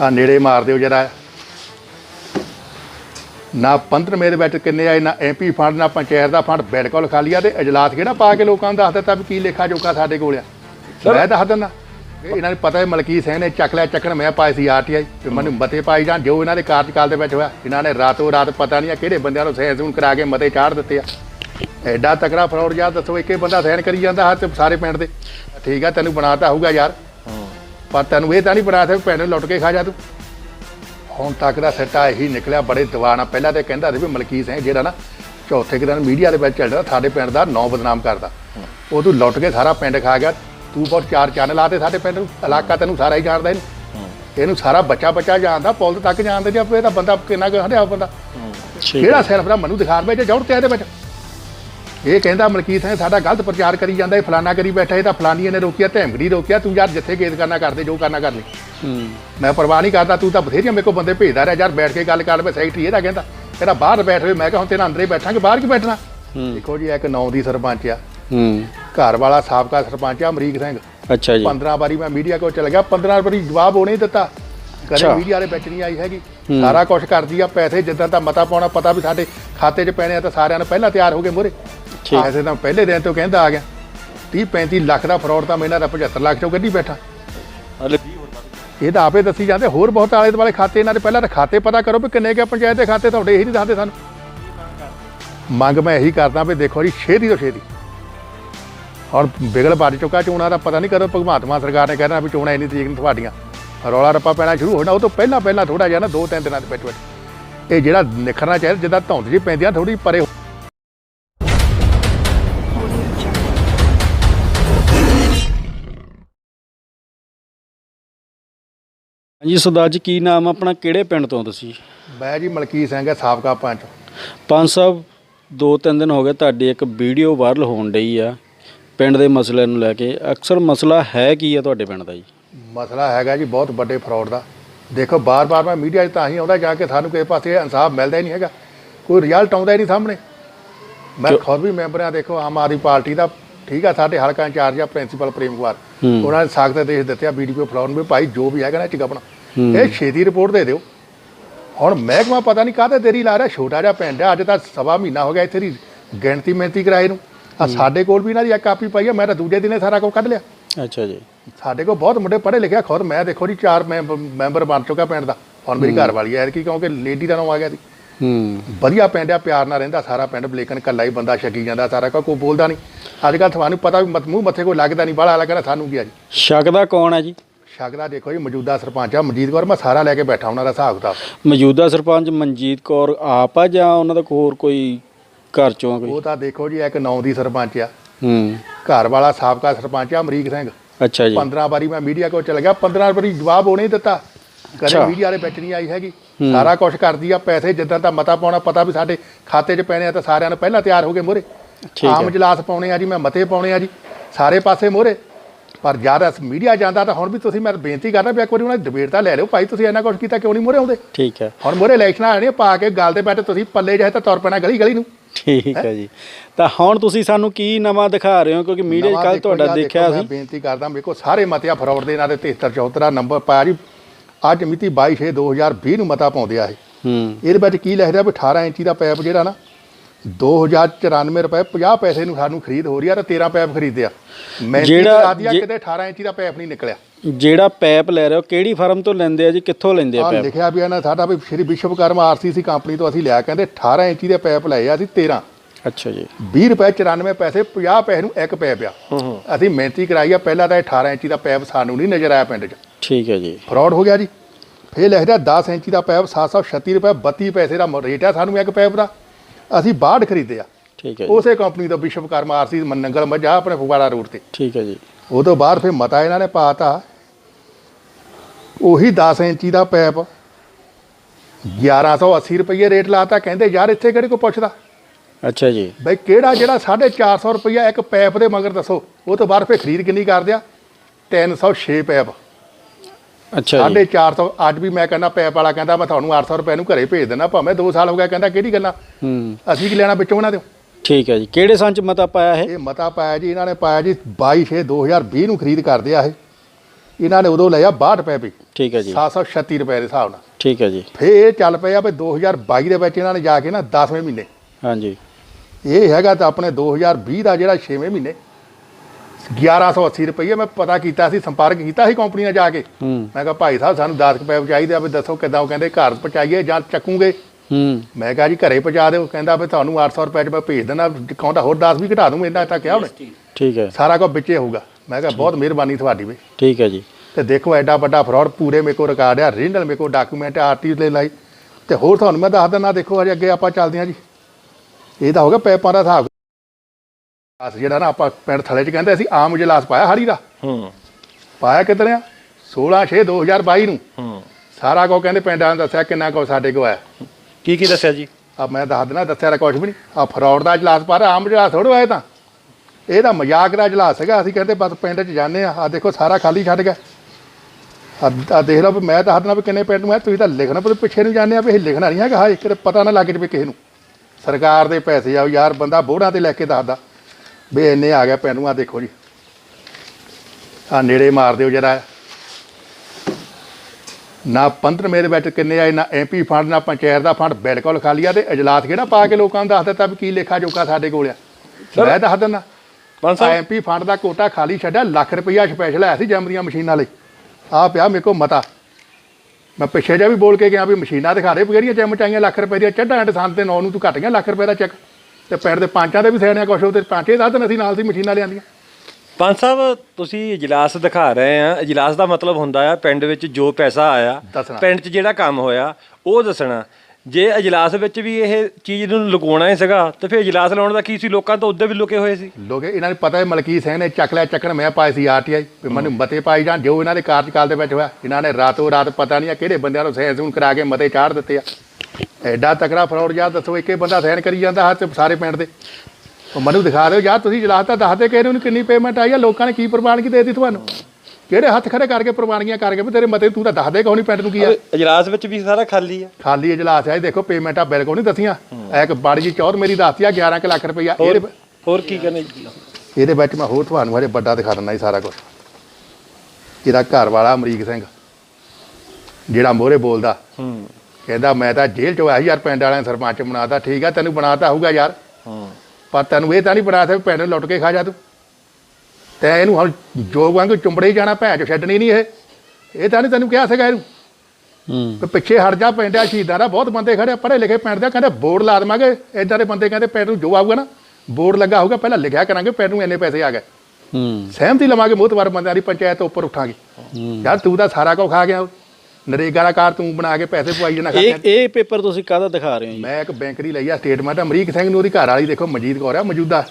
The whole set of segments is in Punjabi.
ਆ ਨੇੜੇ ਮਾਰ ਦਿਓ ਜਰਾ। ਨਾ 15ਵੇਂ ਦੇ ਵਿੱਚ ਕਿੰਨੇ ਆਏ ਨਾ ਐਮਪੀ ਫੰਡ ਨਾ ਪੰਚਾਇਤ ਦਾ ਫੰਡ ਬਿਲਕੁਲ ਖਾਲੀ ਆ ਤੇ ਅਜਲਾਸ ਕਿਹੜਾ ਪਾ ਕੇ ਲੋਕਾਂ ਨੂੰ ਦੱਸ ਦਿੱਤਾ ਵੀ ਕੀ ਲੇਖਾ ਜੋਖਾ ਸਾਡੇ ਕੋਲ ਆ? ਮੈਂ ਦੱਸ ਦਿੰਦਾ। ਇਹ ਇਹਨਾਂ ਨੂੰ ਪਤਾ ਹੈ ਮਲਕੀਤ ਸਿੰਘ ਨੇ ਚੱਕ ਲਿਆ ਚੱਕਣ ਮੈਂ ਪਾਏ ਸੀ ਆਰਟੀਆਈ ਤੇ ਮੈਨੂੰ ਮਤੇ ਪਾਈ ਜਾਣ ਜੋ ਇਹਨਾਂ ਦੇ ਕਾਰਜਕਾਲ ਦੇ ਵਿੱਚ ਹੋਇਆ। ਇਹਨਾਂ ਨੇ ਰਾਤੋਂ ਰਾਤ ਪਤਾ ਨਹੀਂ ਆ ਕਿਹੜੇ ਬੰਦਿਆਂ ਨੂੰ ਸੂਨ ਕਰਾ ਕੇ ਮਤੇ ਚਾੜ ਦਿੱਤੇ ਆ। ਐਡਾ ਤਕੜਾ ਫਰਾਡ ਯਾਰ ਦੱਸੋ ਇੱਕੇ ਬੰਦਾ ਸੈਨ ਕਰੀ ਜਾਂਦਾ ਹੱਥ ਸਾਰੇ ਪਿੰਡ ਦੇ। ਠੀਕ ਆ ਤੈਨੂੰ ਬਣਾਤਾ ਹੋਊਗਾ ਯਾਰ। ਪਰ ਤੈਨੂੰ ਇਹ ਤਾਂ ਨਹੀਂ ਬਣਾ ਸਕਦਾ ਪਿੰਡ ਨੂੰ ਲੁੱਟ ਕੇ ਖਾ ਜਾ ਤੂੰ। ਹੁਣ ਤੱਕ ਦਾ ਸੱਟਾ ਇਹੀ ਨਿਕਲਿਆ ਬੜੇ ਦੀਵਾਨਾ ਪਹਿਲਾਂ ਤੇ ਕਹਿੰਦਾ ਸੀ ਵੀ ਮਲਕੀਤ ਸਿੰਘ ਜਿਹੜਾ ਨਾ ਚੌਥੇ ਕੁ ਦਿਨ ਮੀਡੀਆ ਦੇ ਵਿੱਚ ਚੱਲਦਾ ਸਾਡੇ ਪਿੰਡ ਦਾ ਨਾਂ ਬਦਨਾਮ ਕਰਦਾ। ਉਹ ਤੂੰ ਲੁੱਟ ਕੇ ਸਾਰਾ ਪਿੰਡ ਖਾ ਗਿਆ। ਤੂੰ ਬਹੁਤ ਚਾਰ ਚੰਨ ਲਾਤੇ ਸਾਡੇ ਪਿੰਡ ਨੂੰ। ਇਲਾਕਾ ਤੈਨੂੰ ਸਾਰਾ ਹੀ ਜਾਣਦਾ ਇਹਨੂੰ। ਇਹਨੂੰ ਸਾਰਾ ਬੱਚਾ ਬੱਚਾ ਜਾਣਦਾ ਪੁਲਿਸ ਤੱਕ ਜਾਣਦੇ ਜੇ ਇਹ ਤਾਂ ਬੰਦਾ ਕਿੰਨਾ ਕੁ ਹੰਡਿਆ ਬੰਦਾ। ਕਿਹੜਾ ਸਿਰਫ ਦਾ ਮੈਨੂੰ ਦਿਖਾਰ ਵਿੱਚ ਜੁੜ ਤੇ ਇਹਦੇ ਵਿੱਚ? ਇਹ ਕਹਿੰਦਾ ਮਲਕੀਤ ਸਿੰਘ ਸਾਡਾ ਗਲਤ ਪ੍ਰਚਾਰ ਕਰੀ ਜਾਂਦਾ ਇਹ ਫਲਾਨਾ ਕਰੀ ਬੈਠਾ ਇਹ ਤਾਂ ਫਲਾਨੀਏ ਨੇ ਰੋਕਿਆ ਧਮਕੜੀ ਰੋਕਿਆ ਤੂੰ ਯਾਰ ਜਿੱਥੇ ਗੇਤ ਕਰਨਾ ਕਰਦੇ ਜੋ ਕਰਨਾ ਕਰ ਲੈ। ਹੂੰ। ਮੈਂ ਪਰਵਾਹ ਨਹੀਂ ਕਰਦਾ ਤੂੰ ਤਾਂ ਬਥੇਰੀਆਂ ਮੇਰੇ ਕੋਲ ਬੰਦੇ ਭੇਜਦਾ ਰਿਹਾ ਯਾਰ ਬੈਠ ਕੇ ਗੱਲ ਕਰ ਮੈਂ ਸੈਕਟਰੀ ਇਹਦਾ ਕਹਿੰਦਾ ਕਹਿੰਦਾ ਬਾਹਰ ਬੈਠ ਹੋਏ ਮੈਂ ਕਿਹਾ ਹੁਣ ਤੇਰਾ ਅੰਦਰੇ ਬੈਠਾਂਗੇ ਬਾਹਰ ਕੀ ਬੈਠਣਾ? ਹੂੰ। ਦੇਖੋ ਜੀ ਇੱਕ ਨੌ ਦੀ ਸਰਪੰਚ ਆ। ਹੂੰ। ਘਰ ਵਾਲਾ ਸਾਬਕਾ ਸਰਪੰਚ ਆ ਅਮਰੀਕ ਸਿੰਘ। ਅੱਛਾ ਜੀ। 15 ਵਾਰੀ ਮੈਂ ਮੀਡੀਆ ਕੋਲ ਚਲ ਗਿਆ 15 ਵਾਰੀ ਜਵਾਬ ਉਹਨੇ ਹੀ ਦਿੱਤਾ। ਕਦੇ। ਮੀਡੀਆ ਵਾਲੇ ਵਿੱਚ ਨਹੀਂ ਆਈ ਹੈਗੀ। ਸਾਰਾ ਕੁਝ ਕਰਦੀ ਆ ਪੈਸੇ ਜਿੱਦਾਂ ਦਾ ਮਤਾ ਪਾਉਣਾ ਪਤਾ ਵੀ ਸਾਡੇ ਖਾਤੇ 'ਚ ਪੈਣੇ ਆ ਤਾਂ ਸਾਰਿਆਂ ਨੂੰ ਪਹਿਲਾਂ ਤਿਆਰ ਹੋ ਗਏ ਮੋਰੇ ਪੈਸੇ ਤਾਂ ਪਹਿਲੇ ਦਿਨ ਤੋਂ ਕਹਿੰਦਾ ਆ ਗਿਆ 30 35 ਲੱਖ ਦਾ ਫਰਾਡ ਤਾਂ ਮੈਂ ਇਹਨਾਂ ਦਾ 75 ਲੱਖ ਚੋਂ ਕੱਢੀ ਬੈਠਾ। ਹਲੇ ਇਹ ਤਾਂ ਆਪੇ ਦੱਸੀ ਜਾਂਦੇ ਹੋਰ ਬਹੁਤ ਆਲੇ ਦੁਆਲੇ ਖਾਤੇ ਇਹਨਾਂ ਦੇ ਪਹਿਲਾਂ ਤਾਂ ਖਾਤੇ ਪਤਾ ਕਰੋ ਵੀ ਕਿੰਨੇ ਕੁ ਪੰਚਾਇਤ ਦੇ ਖਾਤੇ ਤੁਹਾਡੇ ਇਹੀ ਨਹੀਂ ਦੱਸਦੇ ਸਾਨੂੰ। ਮੰਗ ਮੈਂ ਇਹੀ ਕਰਦਾ ਵੀ ਦੇਖੋ ਜੀ ਛੇਤੀ ਤੋਂ ਛੇਤੀ। ਹੁਣ ਬਿਗਲ ਵੱਜ ਚੁੱਕਾ ਚੋਣਾਂ ਦਾ ਪਤਾ ਨਹੀਂ ਕਦੋਂ ਭਗਵੰਤ ਮਾਨ ਸਰਕਾਰ ਨੇ ਕਹਿਣਾ ਵੀ ਚੋਣਾਂ ਇੰਨੀ ਤਰੀਕ ਨੂੰ ਤੁਹਾਡੀਆਂ। ਰੌਲਾ ਰੱਪਾ ਪੈਣਾ ਸ਼ੁਰੂ ਹੋਣਾ ਉਹ ਤੋਂ ਪਹਿਲਾਂ ਪਹਿਲਾਂ ਥੋੜਾ ਜਿਹਾ ਨਾ ਦੋ ਤਿੰਨ ਦਿਨਾਂ ਦੇ ਵਿੱਚ ਵਿੱਚ ਇਹ ਜਿਹੜਾ ਨਿਖਰਨਾ ਚਾਹੀਦਾ ਜਿੱਦਾਂ ਧੁੰਦ ਜੀ ਪੈਂਦੀਆਂ ਥੋੜੀ ਪਰੇ ਹਾਂਜੀ ਸਰਦਾਰ ਜੀ ਕੀ ਨਾਮ ਆਪਣਾ? ਕਿਹੜੇ ਪਿੰਡ ਤੋਂ ਤੁਸੀਂ? ਮੈਂ ਜੀ ਮਲਕੀਤ ਸਿੰਘ ਹੈ ਸਾਬਕਾ ਪੰਚ। ਪੰਜ ਸਾਹਿਬ ਦੋ ਤਿੰਨ ਦਿਨ ਹੋ ਗਏ ਤੁਹਾਡੀ ਇੱਕ ਵੀਡੀਓ ਵਾਇਰਲ ਹੋਣ ਡਈ ਆ ਪਿੰਡ ਦੇ ਮਸਲੇ ਨੂੰ ਲੈ ਕੇ। ਅਕਸਰ ਮਸਲਾ ਹੈ ਕੀ ਆ ਤੁਹਾਡੇ ਪਿੰਡ ਦਾ ਜੀ? ਮਸਲਾ ਹੈਗਾ ਜੀ ਬਹੁਤ ਵੱਡੇ ਫਰਾਡ ਦਾ। ਦੇਖੋ ਬਾਰ-ਬਾਰ ਮੈਂ ਮੀਡੀਆ 'ਚ ਤਾਂ ਹੀ ਆਉਂਦਾ ਜਾ ਕੇ ਸਾਨੂੰ ਕਿਸੇ ਪਾਸੇ ਇਨਸਾਫ ਮਿਲਦਾ ਹੀ ਨਹੀਂ ਹੈਗਾ। ਕੋਈ ਰਿਜ਼ਲਟ ਆਉਂਦਾ ਹੀ ਨਹੀਂ ਸਾਹਮਣੇ। ਮੈਂ? ਖੁਦ ਵੀ ਮੈਂਬਰ ਆ ਦੇਖੋ ਆਮ ਆਦਮੀ ਪਾਰਟੀ ਦਾ ਠੀਕ ਆ ਸਾਡੇ ਹਲਕਾ ਇੰਚਾਰਜ ਆ ਪ੍ਰਿੰਸੀਪਲ ਪ੍ਰੇਮ ਕੁਮਾਰ। ਉਹਨਾਂ ਨੇ ਸਖਤ ਆਦੇਸ਼ ਦਿੱਤੇ ਆ ਵੀਡੀਓ ਫਲਾਉਣ ਵੀ। ਭਾਈ ਜੋ ਵੀ ਹੈਗਾ ਨਾ ਚਿਕ ਆਪਣਾ ਹੂੰ। ਇਹ ਛੇਤੀ ਰਿਪੋਰਟ ਦੇ ਦਿਓ। ਹੁਣ ਮਹਿਕਮਾ ਪਤਾ ਨਹੀਂ ਕਾਹਤੇ ਦੇਰੀ ਲਾ ਰਿਹਾ ਛੋਟਾ ਜਿਹਾ ਪਿੰਡ ਆ ਅੱਜ ਤਾਂ ਸਵਾ ਮਹੀਨਾ ਹੋ ਗਿਆ ਇੱਥੇ ਦੀ ਗਿਣਤੀ ਮਿਹਨਤੀ ਕਰਾਏ ਨੂੰ। ਆ ਸਾਡੇ ਕੋਲ ਵੀ ਇਹਨਾਂ ਦੀ ਇੱਕ ਕਾਪੀ ਪਈ ਆ ਮੈਂ ਤਾਂ ਦੂਜੇ ਦਿਨੇ ਸਾਰਾ ਕੁਝ ਕੱਢ ਲਿਆ। ਅੱਛਾ ਜੀ। ਸਾਡੇ ਕੋਲ ਬਹੁਤ ਮੁੰਡੇ ਪੜ੍ਹੇ ਲਿਖਿਆ ਖੁਦ ਮੈਂ ਦੇਖੋ ਜੀ ਚਾਰ ਮੈਂਬ- ਮੈਂਬਰ ਬਣ ਚੁੱਕਾ ਪਿੰਡ ਦਾ। ਹੁਣ ਮੇਰੀ ਘਰ ਵਾਲੀ ਹੈ ਕਿ ਕਿਉਂਕਿ ਲੇਡੀ ਦਾ ਨਾਮ ਆ ਗਿਆ ਸੀ। ਹੂੰ। ਵਧੀਆ ਪਿੰਡ ਆ ਪਿਆਰ ਨਾਲ ਰਹਿੰਦਾ ਸਾਰਾ ਪਿੰਡ ਬਲੇਕਨ ਕੱਲਾ ਹੀ ਬੰਦਾ ਛਕੀ ਜਾਂਦਾ ਸਾਰਾ ਕੋਈ ਬੋਲਦਾ ਨਹੀਂ। ਅੱਜ ਕੱਲ ਤੁਹਾਨੂੰ ਪਤਾ ਵੀ ਮੂੰਹ ਮੱਥੇ ਕੋਈ ਲੱਗਦਾ ਨਹੀਂ ਬਾਹਲਾ ਲੱਗਦਾ ਸਾਨੂੰ ਕੀ ਆ ਜੀ? ਸ਼ੱਕ ਦਾ ਕੌਣ ਹੈ ਜੀ? ਦਾ ਦੇਖੋ ਜੀ ਮੌਜੂਦਾ ਸਰਪੰਚ ਆ ਮਨਜੀਤ ਕੌਰ ਮੈਂ ਸਾਰਾ ਲੈ ਕੇ ਬੈਠਾ ਉਹਨਾਂ ਦਾ ਹਿਸਾਬ ਕਿਤਾਬ। ਮੌਜੂਦਾ ਸਰਪੰਚ ਮਨਜੀਤ ਕੌਰ ਆਪ ਆ ਜਾਂ ਉਹਨਾਂ ਦਾ ਹੋਰ ਕੋਈ ਘਰ ਚੋਂ ਆ ਕੋਈ? ਉਹ ਤਾਂ ਦੇਖੋ ਜੀ ਇੱਕ ਨੌ ਦੀ ਸਰਪੰਚ ਆ। ਹੂੰ। ਘਰ ਵਾਲਾ ਸਾਬਕਾ ਸਰਪੰਚ ਆ ਅਮਰੀਕ ਸਿੰਘ। ਅੱਛਾ ਜੀ। 15 ਵਾਰੀ ਮੈਂ ਮੀਡੀਆ ਕੋਲ ਚਲ ਗਿਆ 15 ਵਾਰੀ ਜਵਾਬ ਉਹਨੇ ਹੀ ਦਿੱਤਾ। ਕਦੇ ਅੱਛਾ। ਮੀਡੀਆ ਵਾਲੇ ਵਿੱਚ ਨਹੀਂ ਆਈ ਹੈਗੀ। ਸਾਰਾ ਕੁਝ ਕਰਦੀ ਆ ਪੈਸੇ ਜਿੱਦਾਂ ਦਾ ਮਤਾ ਪਾਉਣਾ ਪਤਾ ਵੀ ਸਾਡੇ ਖਾਤੇ 'ਚ ਪੈਣੇ ਆ ਤਾਂ ਸਾਰਿਆਂ ਨੂੰ ਪਹਿਲਾਂ ਤਿਆਰ ਹੋ ਗਏ ਮੋਰੇ ਠੀਕ ਆਮ ਹੈ। ਜਲਾਸ ਪਾਉਣੇ ਆ ਜੀ ਮੈਂ ਮਤੇ ਪਾਉਣੇ ਆ ਜੀ। ਸਾਰੇ ਪਾਸੇ ਮੋਰੇ ਪਰ ਜਦ ਮੀਡੀਆ ਜਾਂਦਾ ਤਾਂ ਹੁਣ ਵੀ ਤੁਸੀਂ ਮੈਂ ਬੇਨਤੀ ਕਰਦਾ ਵੀ ਇੱਕ ਵਾਰੀ ਉਹਨਾਂ ਦੀ ਡਿਬੇਟ ਤਾਂ ਲੈ ਲਿਓ। ਭਾਈ ਤੁਸੀਂ ਇੰਨਾ ਕੁਝ ਕੀਤਾ ਕਿਉਂ ਨਹੀਂ ਮੋਰੇ ਆਉਂਦੇ? ਠੀਕ ਹੈ। ਹੁਣ ਮੋਰੇ ਇਲੈਕਸ਼ਨਾਂ ਆਣੀਆਂ ਪਾ ਕੇ ਗੱਲ ਤੇ ਬੈਠੇ ਤੁਸੀਂ ਪੱਲੇ ਜਾਏ ਤਾਂ ਤੁਰ ਪੈਣਾ ਗਲੀ ਗਲੀ ਨੂੰ। ਠੀਕ ਹੈ? ਜੀ। ਤਾਂ ਹੁਣ ਤੁਸੀਂ ਸਾਨੂੰ ਕੀ ਨਵਾਂ ਦਿਖਾ ਰਹੇ ਹੋ? ਕਿਉਂਕਿ ਮੀਡੀਆ ਕੱਲ ਤੁਹਾਡਾ ਦੇਖਿਆ ਦੇਖੋ, ਮੈਂ ਸੀ। ਬੇਨਤੀ ਕਰਦਾ ਕੋਲ ਸਾਰੇ ਮਤਿਆ ਫਰਾਡ ਦੇ ਨਾਂ ਦੇ 73 74 ਨੰਬਰ ਪਾਇਆ ਜੀ। ਅੱਜ ਮਿਤੀ 22 6 2020 ਨੂੰ ਮਤਾ ਪਾਉਂਦੇ ਆ ਇਹ। ਹੂੰ। ਇਹਦੇ ਵਿੱਚ ਕੀ ਲਿਖਦਾ ਵੀ 18 ਇੰਚੀ ਦਾ ਪਾਈਪ ਜਿਹੜਾ ਨਾ 2094 ਰੁਪਏ 50 ਪੈਸੇ ਨੂੰ ਸਾਨੂੰ ਖਰੀਦ ਹੋ ਰਹੀ ਆ ਤੇ 13 ਪਾਈਪ ਖਰੀਦਿਆ। ਮੈਂ ਜਿਹੜਾ ਜਿਹੜਾ ਦਿਆ ਜੇ- ਕਿਤੇ 18 ਇੰਚੀ ਦਾ ਪਾਈਪ ਨਹੀਂ ਨਿਕਲਿਆ। ਜਿਹੜਾ ਪੈਪ ਲੈ ਰਹੇ ਹੋ ਕਿਹੜੀ ਫਰਮ ਤੋਂ ਲੈਂਦੇ ਆ ਜੀ ਕਿੱਥੋਂ ਲੈਂਦੇ ਆ ਆ ਪੈਪ? ਲਿਖਿਆ ਵੀ ਇਹਨਾਂ ਸਾਡਾ ਵੀ ਸ਼੍ਰੀ ਵਿਸ਼ਵਕਰਮਾ ਆਰਸੀਸੀ ਕੰਪਨੀ ਤੋਂ ਅਸੀਂ ਲਿਆ ਕਹਿੰਦੇ 18 ਇੰਚੀ ਦੇ ਪਾਈਪ ਲਏ ਆ ਅਸੀਂ 13 ਅੱਛਾ ਜੀ। 20 ਰੁਪਏ 94 ਪੈਸੇ 50 ਪੈਸੇ ਨੂੰ ਇੱਕ ਪਾਈਪ ਆ। ਅਸੀਂ ਮਿਹਨਤੀ ਕਰਾਈ ਆ ਪਹਿਲਾਂ ਤਾਂ ਇਹ 18 ਇੰਚੀ ਦਾ ਪਾਈਪ ਸਾਨੂੰ ਨਹੀਂ ਨਜ਼ਰ ਆਇਆ ਪਿੰਡ 'ਚ। ਠੀਕ ਹੈ ਜੀ। ਫਰਾਡ ਹੋ ਗਿਆ ਜੀ। ਫੇਰ ਲਿਖਦਾ 10 ਇੰਚੀ ਦਾ ਪਾਈਪ 736 ਰੁਪਏ 32 ਪੈਸੇ ਦਾ ਰੇਟ ਆ ਸਾਨੂੰ ਇੱਕ ਪਾਈਪ ਦਾ। ਅਸੀਂ ਬਾਹਰ ਖਰੀਦੇ ਆ। ਠੀਕ ਹੈ ਜੀ। ਉਸੇ ਕੰਪਨੀ ਤੋਂ ਵਿਸ਼ਵਕਰਮਾ ਆਰਸੀ ਨੰਗਲ ਮੱਝਾ ਆਪਣੇ ਫਗਵਾੜਾ ਰੋਡ ਤੇ। ਠੀਕ ਹੈ ਜੀ। ਉਹ ਤੋਂ ਬਾਅਦ ਫਿਰ ਮਤਾ ਇਹਨਾਂ ਨੇ ਪਾਤਾ ਉਹੀ 10 ਇੰਚੀ ਦਾ ਪਾਈਪ 1180 ਰੁਪਏ ਰੇਟ ਲਾਤਾ ਕਹਿੰਦੇ ਯਾਰ ਇੱਥੇ ਕਿਹੜੇ ਕੋ ਪੁੱਛਦਾ? ਅੱਛਾ ਜੀ। ਬਈ ਕਿਹੜਾ ਜਿਹੜਾ 450 ਰੁਪਇਆ ਇੱਕ ਪਾਈਪ ਦੇ ਮਗਰ ਦੱਸੋ। ਉਹ ਤੋਂ ਬਾਅਦ ਫਿਰ ਖਰੀਦ ਕਿੰਨੀ ਕਰਦੇ ਆ? 306 ਪਾਈਪ ਅੱਛਾ ਜੀ। ਸਾਢੇ 400 ਅੱਜ ਵੀ ਮੈਂ ਕਹਿੰਦਾ ਪੈਪ ਵਾਲਾ ਕਹਿੰਦਾ ਮੈਂ ਤੁਹਾਨੂੰ 800 ਰੁਪਏ ਨੂੰ ਘਰੇ ਭੇਜ ਦੇਣਾ ਭਾਵੇਂ 2 ਸਾਲ ਹੋ ਗਿਆ ਕਹਿੰਦਾ ਕਿਹੜੀ ਗੱਲਾਂ? ਅਸੀਂ ਕੀ ਲੈਣਾ ਵਿੱਚੋਂ ਉਹਨਾਂ ਦੇ ਠੀਕ ਹੈ ਜੀ। ਕਿਹੜੇ ਸੰਚ ਮਤਾ ਪਾਇਆ ਇਹ? ਇਹ ਮਤਾ ਪਾਇਆ ਜੀ ਇਹਨਾਂ ਨੇ ਪਾਇਆ ਜੀ 22 6 2020 ਨੂੰ ਖਰੀਦ ਕਰਦੇ ਆ ਇਹ। ਇਹਨਾਂ ਨੇ ਉਦੋਂ ਲਿਆ 62 ਰੁਪਏ ਵੀ। ਠੀਕ ਹੈ ਜੀ। 736 ਰੁਪਏ ਦੇ ਹਿਸਾਬ ਨਾਲ। ਠੀਕ ਹੈ ਜੀ। ਫੇਰ ਇਹ ਚੱਲ ਪਿਆ ਵੀ 2022 ਦੇ ਵਿੱਚ ਇਹਨਾਂ ਨੇ ਜਾ ਕੇ ਨਾ 10ਵੇਂ ਮਹੀਨੇ। ਹਾਂਜੀ। ਇਹ ਹੈਗਾ ਤਾਂ ਆਪਣੇ 2020 ਦਾ ਜਿਹੜਾ 6ਵੇਂ ਮਹੀਨੇ। 1180 ਰੁਪਏ ਮੈਂ ਪਤਾ ਕੀਤਾ ਸੀ ਸੰਪਰਕ ਕੀਤਾ ਸੀ ਕੰਪਨੀ ਨਾਲ ਜਾ ਕੇ। ਮੈਂ ਕਿਹਾ ਭਾਈ ਸਾਹਿਬ ਸਾਨੂੰ 10 ਰੁਪਏ ਚਾਹੀਦੇ ਆ ਵੀ ਦੱਸੋ ਕਿੱਦਾਂ ਉਹ ਕਹਿੰਦੇ ਘਰ ਪਹੁੰਚਾਈਏ ਜਾਂ ਚੱਕੂਗੇ? ਹੂੰ। ਮੈਂ ਕਿਹਾ ਜੀ ਘਰੇ ਪਹੁੰਚਾ ਦਿਓ। ਕਹਿੰਦਾ ਵੀ ਤੁਹਾਨੂੰ 800 ਰੁਪਏ ਚ ਮੈਂ ਭੇਜ ਦੇਣਾ ਕਹਿੰਦਾ ਹੋਰ 10 ਵੀ ਘਟਾ ਦੂੰ ਇੰਨਾ ਤਾਂ ਕਿਹਾ ਉਹਨੇ। ਠੀਕ ਹੈ। ਸਾਰਾ ਕੁਝ ਵਿੱਚੇ ਹੋਊਗਾ। ਮੈਂ ਕਿਹਾ ਬਹੁਤ ਮਿਹਰਬਾਨੀ ਤੁਹਾਡੀ ਵੀ। ਠੀਕ ਹੈ ਜੀ। ਤੇ ਦੇਖੋ ਐਡਾ ਵੱਡਾ ਫਰਾਡ ਪੂਰੇ ਮੇਰੇ ਕੋਲ ਰਿਕਾਰਡ ਆ ਰੀਜਨਲ ਮੇਰੇ ਕੋਲ ਡਾਕੂਮੈਂਟ ਆਰਟੀ ਲੈ ਲਾਈ। ਤੇ ਹੋਰ ਤੁਹਾਨੂੰ ਮੈਂ ਦੱਸ ਦਿੰਦਾ ਦੇਖੋ ਅਜੇ ਅੱਗੇ ਆਪਾਂ ਚੱਲਦੇ ਹਾਂ ਜੀ। ਇਹ ਤਾਂ ਹੋ ਗਿਆ ਪੈਪਾਂ ਦਾ ਹਿਸਾਬ। ਅਸ ਜਿਹੜਾ ਨਾ ਆਪਾਂ ਪਿੰਡ ਥਲੇ ਚ ਕਹਿੰਦੇ ਅਸੀਂ ਆਮ ਇਜਲਾਸ ਪਾਇਆ ਹਾੜੀ ਦਾ। ਹੂੰ। ਪਾਇਆ ਕਿਤਨੇ ਆ? 16 6 2022 ਨੂੰ। ਹੂੰ। ਸਾਰਾ ਕੁਝ ਕਹਿੰਦੇ ਪਿੰਡਾਂ ਨੇ ਦੱਸਿਆ ਕਿੰਨਾ ਕੁ ਸਾਡੇ ਕੋਲ ਆਇਆ। ਕੀ ਕੀ ਦੱਸਿਆ ਜੀ? ਆ ਮੈਂ ਦੱਸ ਦਿਨਾ ਦੱਸਿਆ ਤਾਂ ਕੁਝ ਵੀ ਨਹੀਂ। ਆ ਫਰਾਡ ਦਾ ਇਜਲਾਸ ਪਰ ਆਮ ਇਜਲਾਸ ਥੋੜ੍ਹਾ ਹੋਇਆ ਤਾਂ। ਇਹ ਤਾਂ ਮਜ਼ਾਕ ਦਾ ਇਜਲਾਸ ਹੈਗਾ ਅਸੀਂ ਕਹਿੰਦੇ ਬਸ ਪਿੰਡ 'ਚ ਜਾਂਦੇ ਆ। ਆ ਦੇਖੋ ਸਾਰਾ ਖਾਲੀ ਛੱਡ ਗਿਆ। ਆ ਦੇਖ ਲਓ ਮੈਂ ਤਾਂ ਹੱਦਣਾ ਵੀ ਕਿੰਨੇ ਪਿੰਡ ਨੂੰ ਹੈ ਤੁਸੀਂ ਤਾਂ ਲਿਖਣਾ ਪਰ ਪਿੱਛੇ ਨੂੰ ਜਾਂਦੇ ਆ ਵੀ ਇਹ ਲਿਖਣਾ ਨਹੀਂ ਹੈਗਾ ਹਾਂ ਇੱਕ ਪਤਾ ਨਾ ਲੱਗ ਜਵੇ ਕਿਸੇ ਨੂੰ। ਸਰਕਾਰ ਦੇ ਪੈਸੇ ਆ ਯਾਰ ਬੰਦਾ ਬੋੜਾਂ ਤੇ ਲੈ ਕੇ ਦੱਸਦਾ। ਵੀ ਇੰਨੇ ਆ ਗਿਆ ਪਿੰਡ ਨੂੰ ਆ ਦੇਖੋ ਜੀ। ਆ ਨੇੜੇ ਮਾਰ ਦਿਓ ਜਰਾ। ਨਾ 15 ਦੇ ਵਿੱਚ ਕਿੰਨੇ ਆਏ ਨਾ ਐਮਪੀ ਫੰਡ ਨਾ ਪੰਚਾਇਤ ਦਾ ਫੰਡ ਬਿਲਕੁਲ ਖਾਲੀ ਆ ਤੇ ਇਜਲਾਸ ਕਿਹੜਾ ਪਾ ਕੇ ਲੋਕਾਂ ਨੂੰ ਦੱਸ ਦਿੱਤਾ ਵੀ ਕੀ ਲੇਖਾ ਜੋਖਾ ਸਾਡੇ ਕੋਲ ਆ। ਮੈਂ ਦੱਸ ਦਿੰਦਾ। ਐਮਪੀ ਫੰਡ ਦਾ ਕੋਟਾ ਖਾਲੀ ਛੱਡਿਆ ਲੱਖ ਰੁਪਈਆ ਸਪੈਸ਼ਲ ਆਇਆ ਸੀ ਜੰਮ ਦੀਆਂ ਮਸ਼ੀਨਾਂ ਲਈ। ਆ ਪਿਆ ਮੇਰੇ ਕੋਲ ਮਤਾ। ਮੈਂ ਪਿੱਛੇ ਜਾ ਵੀ ਬੋਲ ਕੇ ਗਿਆ ਵੀ ਮਸ਼ੀਨਾਂ ਦਿਖਾ ਦੇ ਕਿਹੜੀਆਂ ਜੰਮ ਚਾਹੀਆਂ ਲੱਖ ਰੁਪਏ ਦੀਆਂ ਚੱਡਾ ਐਂਡ ਸੰਤ ਤੇ ਨੌ ਨੂੰ ਤੂੰ ਘਟ ਗਿਆ ਲੱਖ ਰੁਪਏ ਦਾ ਚੈੱਕ ਤੇ ਪਿੰਡ ਦੇ ਪੰਚਾਂ ਦੇ ਵੀ ਸਿਆਣਿਆ ਕੁਛ ਉਹ ਤੇ ਪਾਂਚੇ ਦਾ ਅਸੀਂ ਨਾਲ ਸੀ ਮਸ਼ੀਨਾਂ ਲਿਆਂਦੀਆਂ। ਪੰਜ ਸਾਹਿਬ ਤੁਸੀਂ ਇਜਲਾਸ ਦਿਖਾ ਰਹੇ ਆ। ਇਜਲਾਸ ਦਾ ਮਤਲਬ ਹੁੰਦਾ ਆ ਪਿੰਡ ਵਿੱਚ ਜੋ ਪੈਸਾ ਆਇਆ ਦੱਸਣਾ। ਪਿੰਡ 'ਚ ਜਿਹੜਾ ਕੰਮ ਹੋਇਆ ਉਹ ਦੱਸਣਾ। ਜੇ ਇਜਲਾਸ ਵਿੱਚ ਵੀ ਇਹ ਚੀਜ਼ ਨੂੰ ਲੁਕਾਉਣਾ ਹੀ ਸੀਗਾ ਤੇ ਫਿਰ ਇਜਲਾਸ ਲਾਉਣ ਦਾ ਕੀ ਸੀ? ਲੋਕਾਂ ਤੋਂ ਉਦੋਂ ਵੀ ਲੁਕੇ ਹੋਏ ਸੀ। ਲੋਕ ਇਹਨਾਂ ਨੂੰ ਪਤਾ ਹੈ ਮਲਕੀਤ ਸਿੰਘ ਨੇ ਚੱਕ ਲਿਆ ਚੱਕਣ ਮੈਂ ਪਾਏ ਸੀ ਆਰਟੀਆਈ ਵੀ ਮੈਨੂੰ ਮਤੇ ਪਾਈ ਜਾਣ ਜੋ ਇਹਨਾਂ ਦੇ ਕਾਰਜਕਾਲ ਦੇ ਵਿੱਚ ਹੋਇਆ ਇਹਨਾਂ ਨੇ ਰਾਤੋਂ ਰਾਤ ਪਤਾ ਨਹੀਂ ਆ ਕਿਹੜੇ ਬੰਦਿਆਂ ਨੂੰ ਸੈਨ ਸੂਨ ਕਰਾ ਕੇ ਮਤੇ ਚਾੜ ਦਿੱਤੇ ਆ। ਐਡਾ ਤਕੜਾ ਫਰਾਡ ਯਾਰ ਦੱਸੋ ਇੱਕੇ ਬੰਦਾ ਸੈਨ ਕਰੀ ਜਾਂਦਾ ਹੱਥ ਸਾਰੇ ਪਿੰਡ ਦੇ। ਉਹ ਮੈਨੂੰ ਦਿਖਾ ਦਿਓ ਯਾਰ ਤੁਸੀਂ ਜਲਾਸ ਤਾਂ ਦੱਸਦੇ ਕਿ ਇਹਨੂੰ ਕਿੰਨੀ ਪੇਮੈਂਟ ਆਈ ਆ ਲੋਕਾਂ ਨੇ ਕੀ ਪ੍ਰਵਾਨਗੀ ਦੇ ਦਿੱਤੀ ਤੁਹਾਨੂੰ। ਕਿਹੜੇ ਹੱਥ ਖੜੇ ਕਰਕੇ ਪ੍ਰਵਾਨਗੀਆਂ ਕਰਕੇ ਵੀ ਤੇਰੇ ਮਤੇ ਤੂੰ ਤਾਂ ਦੱਸ ਦੇ ਕੋਈ ਨਹੀਂ ਪਿੰਡ ਨੂੰ ਕੀ ਆ? ਇਜਲਾਸ ਵਿੱਚ ਵੀ ਸਾਰਾ ਖਾਲੀ ਆ। ਖਾਲੀ ਇਜਲਾਸ ਆ ਇਹ ਦੇਖੋ ਪੇਮੈਂਟਾਂ ਬਿਲਕੁਲ ਨਹੀਂ ਦੱਸੀਆਂ। ਇਹ ਇੱਕ ਬਾੜੀ ਜੀ ਚੌਰ ਮੇਰੀ ਦੱਸਤੀ ਆ 11 ਕੁ ਲੱਖ ਰੁਪਈਆ। ਇਹਦੇ ਹੋਰ ਹੋਰ ਕੀ ਕਰਨੇ ਜੀ? ਇਹਦੇ ਵਿੱਚ ਮੈਂ ਹੋਰ ਤੁਹਾਨੂੰ ਹਜੇ ਵੱਡਾ ਦਿਖਾ ਦਿੰਦਾ ਜੀ ਸਾਰਾ ਕੁਝ ਇਹਦਾ ਘਰ ਵਾਲਾ ਅਮਰੀਕ ਸਿੰਘ ਜਿਹੜਾ ਮੋਹਰੇ ਬੋਲਦਾ। ਹੂੰ। ਕਹਿੰਦਾ ਮੈਂ ਤਾਂ ਜੇਲ੍ਹ ਚੋਂ ਆਇਆ ਯਾਰ ਪਿੰਡ ਵਾਲਿਆਂ ਨੇ ਸਰਪੰਚ ਬਣਾਤਾ। ਠੀਕ ਆ ਤੈਨੂੰ ਬਣਾਤਾ ਹੋਊਗਾ ਯਾਰ। ਹੂੰ। ਪਰ ਤੈਨੂੰ ਇਹ ਤਾਂ ਨਹੀਂ ਬਣਾਤਾ ਵੀ ਪਿੰਡ ਨੂੰ ਲੁੱਟ ਕੇ ਖਾ ਜਾ ਤੂੰ। ਤੈਂ ਇਹਨੂੰ ਹੁਣ ਜੋਗ ਵਾਂਗੂ ਚੁੰਬੜੇ ਹੀ ਜਾਣਾ ਭੈਣ ਚੋ ਛੱਡਣੀ ਨਹੀਂ ਇਹ। ਇਹ ਤਾਂ ਨਹੀਂ ਤੈਨੂੰ ਕਿਹਾ ਸੀਗਾ ਇਹਨੂੰ। ਹੂੰ। ਵੀ ਪਿੱਛੇ ਹਟ ਜਾ ਪਿੰਡਾਂ ਸ਼ਹੀਦਾਂ ਦਾ ਬਹੁਤ ਬੰਦੇ ਖੜੇ ਪੜ੍ਹੇ ਲਿਖੇ ਪਿੰਡ ਦੇ। ਕਹਿੰਦੇ ਬੋਰਡ ਲਾ ਦੇਵਾਂਗੇ। ਇਦਾਂ ਦੇ ਬੰਦੇ ਕਹਿੰਦੇ ਪਿੰਡ ਨੂੰ ਜੋ ਆਊਗਾ ਨਾ ਬੋਰਡ ਲੱਗਾ ਹੋਊਗਾ। ਪਹਿਲਾਂ ਲਿਖਿਆ ਕਰਾਂਗੇ ਪਿੰਡ ਨੂੰ ਇੰਨੇ ਪੈਸੇ ਆ ਗਏ। ਹੂੰ। ਸਹਿਮਤੀ ਲਵਾਂਗੇ ਮੋਹਤਵਾਰ ਬੰਦਿਆਂ ਦੀ ਪੰਚਾਇਤ ਤੋਂ ਉੱਪਰ ਉੱਠਾਂਗੇ। ਯਾਰ ਤੂੰ ਤਾਂ ਸਾਰਾ ਕੁਝ ਖਾ ਗਿਆ। ਨਰੇਗਾ ਦਾ ਕਾਰ ਤੂੰ ਬਣਾ ਕੇ ਪੈਸੇ ਪਵਾਈ ਜਣਾ ਇਹ ਇਹ ਪੇਪਰ ਤੁਸੀਂ ਕਾਹਦਾ ਦਿਖਾ ਰਹੇ ਹੋ ਜੀ? ਮੈਂ ਇੱਕ ਬੈਂਕ ਦੀ ਲਈ ਆ ਸਟੇਟਮੈਂਟ ਅਮਰੀਕ ਸਿੰਘ ਨੂੰ ਉਹਦੀ ਘਰ ਵਾਲੀ ਦੇਖੋ ਮਨਜੀਤ ਕੌਰ ਆ ਮੌਜੂਦਾ।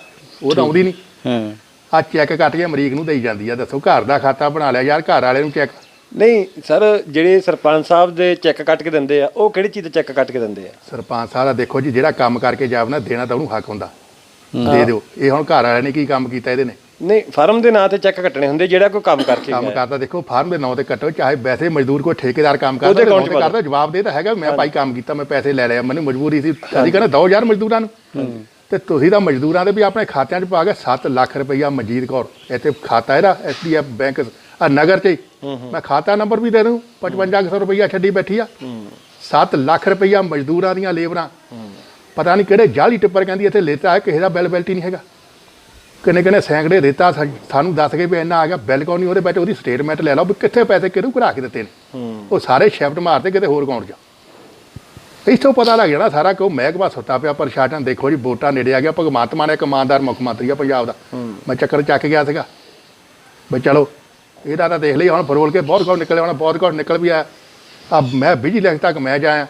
ਉਹ ਤਾਂ ਆਉਂਦੀ ਨਹੀਂ ਹਾਂ। ਆ ਚੈੱਕ ਕੱਟ ਕੇ ਅਮਰੀਕ ਨੂੰ ਦੇਈ ਜਾਂਦੀ ਆ ਦੱਸੋ ਘਰ ਦਾ ਖਾਤਾ ਬਣਾ ਲਿਆ ਯਾਰ ਘਰ ਵਾਲੇ ਨੂੰ ਚੈੱਕ ਨਹੀਂ ਸਰ ਜਿਹੜੇ ਸਰਪੰਚ ਸਾਹਿਬ ਦੇ ਚੈੱਕ ਕੱਟ ਕੇ ਦਿੰਦੇ ਆ ਉਹ ਕਿਹੜੀ ਚੀਜ਼ ਦੇ ਚੈੱਕ ਕੱਟ ਕੇ ਦਿੰਦੇ ਆ? ਸਰਪੰਚ ਸਾਹਿਬ ਦਾ ਦੇਖੋ ਜੀ ਜਿਹੜਾ ਕੰਮ ਕਰਕੇ ਜਾਵਨਾ ਦੇਣਾ ਤਾਂ ਉਹਨੂੰ ਹੱਕ ਹੁੰਦਾ। ਦੇ ਦਿਓ। ਇਹ ਹੁਣ ਘਰ ਵਾਲਿਆਂ ਨੇ ਕੀ ਕੰਮ ਕੀਤਾ ਇਹਦੇ ਨੇ? ਨਹੀਂ ਫਰਮ ਦੇ ਨਾਂ ਤੇ ਚੈੱਕ ਕੱਟਣੇ ਹੁੰਦੇ ਜਿਹੜਾ ਕੋਈ ਕੰਮ ਕਰਕੇ ਕੰਮ ਕਰਦਾ ਦੇਖੋ ਫਾਰਮ ਦੇ ਨਾਂ ਤੇ ਕੱਟੋ ਚਾਹੇ ਵੈਸੇ ਮਜ਼ਦੂਰ ਕੋਈ ਠੇਕੇਦਾਰ ਕੰਮ ਕਰਦਾ ਉਹਦੇ account 'ਚ। ਕਰਦਾ ਜਵਾਬ ਦੇ ਤਾਂ ਹੈਗਾ ਮੈਂ ਭਾਈ ਕੰਮ ਕੀਤਾ ਮੈਂ ਪੈਸੇ ਲੈ ਲਿਆ ਮੈਨੂੰ ਮਜਬੂਰੀ ਸੀ। ਅਸੀਂ ਕਹਿੰਦੇ ਦੋ ਯਾਰ ਮਜ਼ਦੂਰਾਂ ਨੂੰ। ਤੇ ਤੁਸੀਂ ਤਾਂ ਮਜ਼ਦੂਰਾਂ ਦੇ ਵੀ ਆਪਣੇ ਖਾਤਿਆਂ 'ਚ ਪਾ ਕੇ 7 ਲੱਖ ਰੁਪਈਆ ਮਨਜੀਤ ਕੌਰ ਇੱਥੇ ਖਾਤਾ ਇਹਦਾ ਐਸਡੀਐਫ ਬੈਂਕ ਆ ਨਗਰ 'ਚ ਹੀ। ਮੈਂ ਖਾਤਾ ਨੰਬਰ ਵੀ ਦੇ ਦੂੰ 5500 ਰੁਪਈਆ ਛੱਡੀ ਬੈਠੀ ਆ। 7 ਲੱਖ ਰੁਪਈਆ ਮਜ਼ਦੂਰਾਂ ਦੀਆਂ ਲੇਬਰਾਂ। ਪਤਾ ਨਹੀਂ ਕਿਹੜੇ ਜਾਲੀ ਟਿੱਪਰ ਕਹਿੰਦੀ ਇੱਥੇ ਲੇਤਾ ਹੈ ਕਿਸੇ ਦਾ ਬਿੱਲ ਬਿਲਟੀ ਨਹੀਂ ਹੈਗਾ। ਕਿੰਨੇ ਕਿੰਨੇ ਸੈਂਕੜੇ ਦਿੱਤਾ ਸਾਨੂੰ ਦੱਸ ਕੇ ਵੀ ਇੰਨਾ ਆ ਗਿਆ ਬਿੱਲ ਕਿਉਂ ਨਹੀਂ ਉਹਦੇ ਵਿੱਚ ਉਹਦੀ ਸਟੇਟਮੈਂਟ ਲੈ ਲਓ ਵੀ ਕਿੱਥੇ ਪੈਸੇ ਕਿਹਨੂੰ ਘਰਾ ਕੇ ਦਿੱਤੇ ਨੇ। ਉਹ ਸਾਰੇ ਸ਼ਿਫਟ ਮਾਰਦੇ ਕਿਤੇ ਹੋਰ ਅਕਾਊਂਟ 'ਚ ਇੱਥੋਂ ਪਤਾ ਲੱਗ ਜਾਣਾ ਸਾਰਾ ਕਿ ਉਹ ਮਹਿਕਮਾ ਸੁੱਤਾ ਪਿਆ ਪ੍ਰਸ਼ਾਸਨ ਦੇਖੋ ਜੀ ਵੋਟਾਂ ਨੇੜੇ ਆ ਗਿਆ ਭਗਵੰਤ ਮਾਨ ਇੱਕ ਇਮਾਨਦਾਰ ਮੁੱਖ ਮੰਤਰੀ ਆ ਪੰਜਾਬ ਦਾ। ਮੈਂ ਚੱਕਰ ਚੱਕ ਗਿਆ ਸੀਗਾ। ਵੀ ਚਲੋ ਇਹਦਾ ਤਾਂ ਦੇਖ ਲਈ ਹੁਣ ਫਰੋਲ ਕੇ ਬਹੁਤ ਕੁਝ ਨਿਕਲਿਆ ਹੁਣ ਬਹੁਤ ਕੁਝ ਨਿਕਲ ਵੀ ਆਇਆ। ਆ ਮੈਂ ਵਿਜੀਲੈਂਸ ਤੱਕ ਮੈਂ ਜਾਇਆ।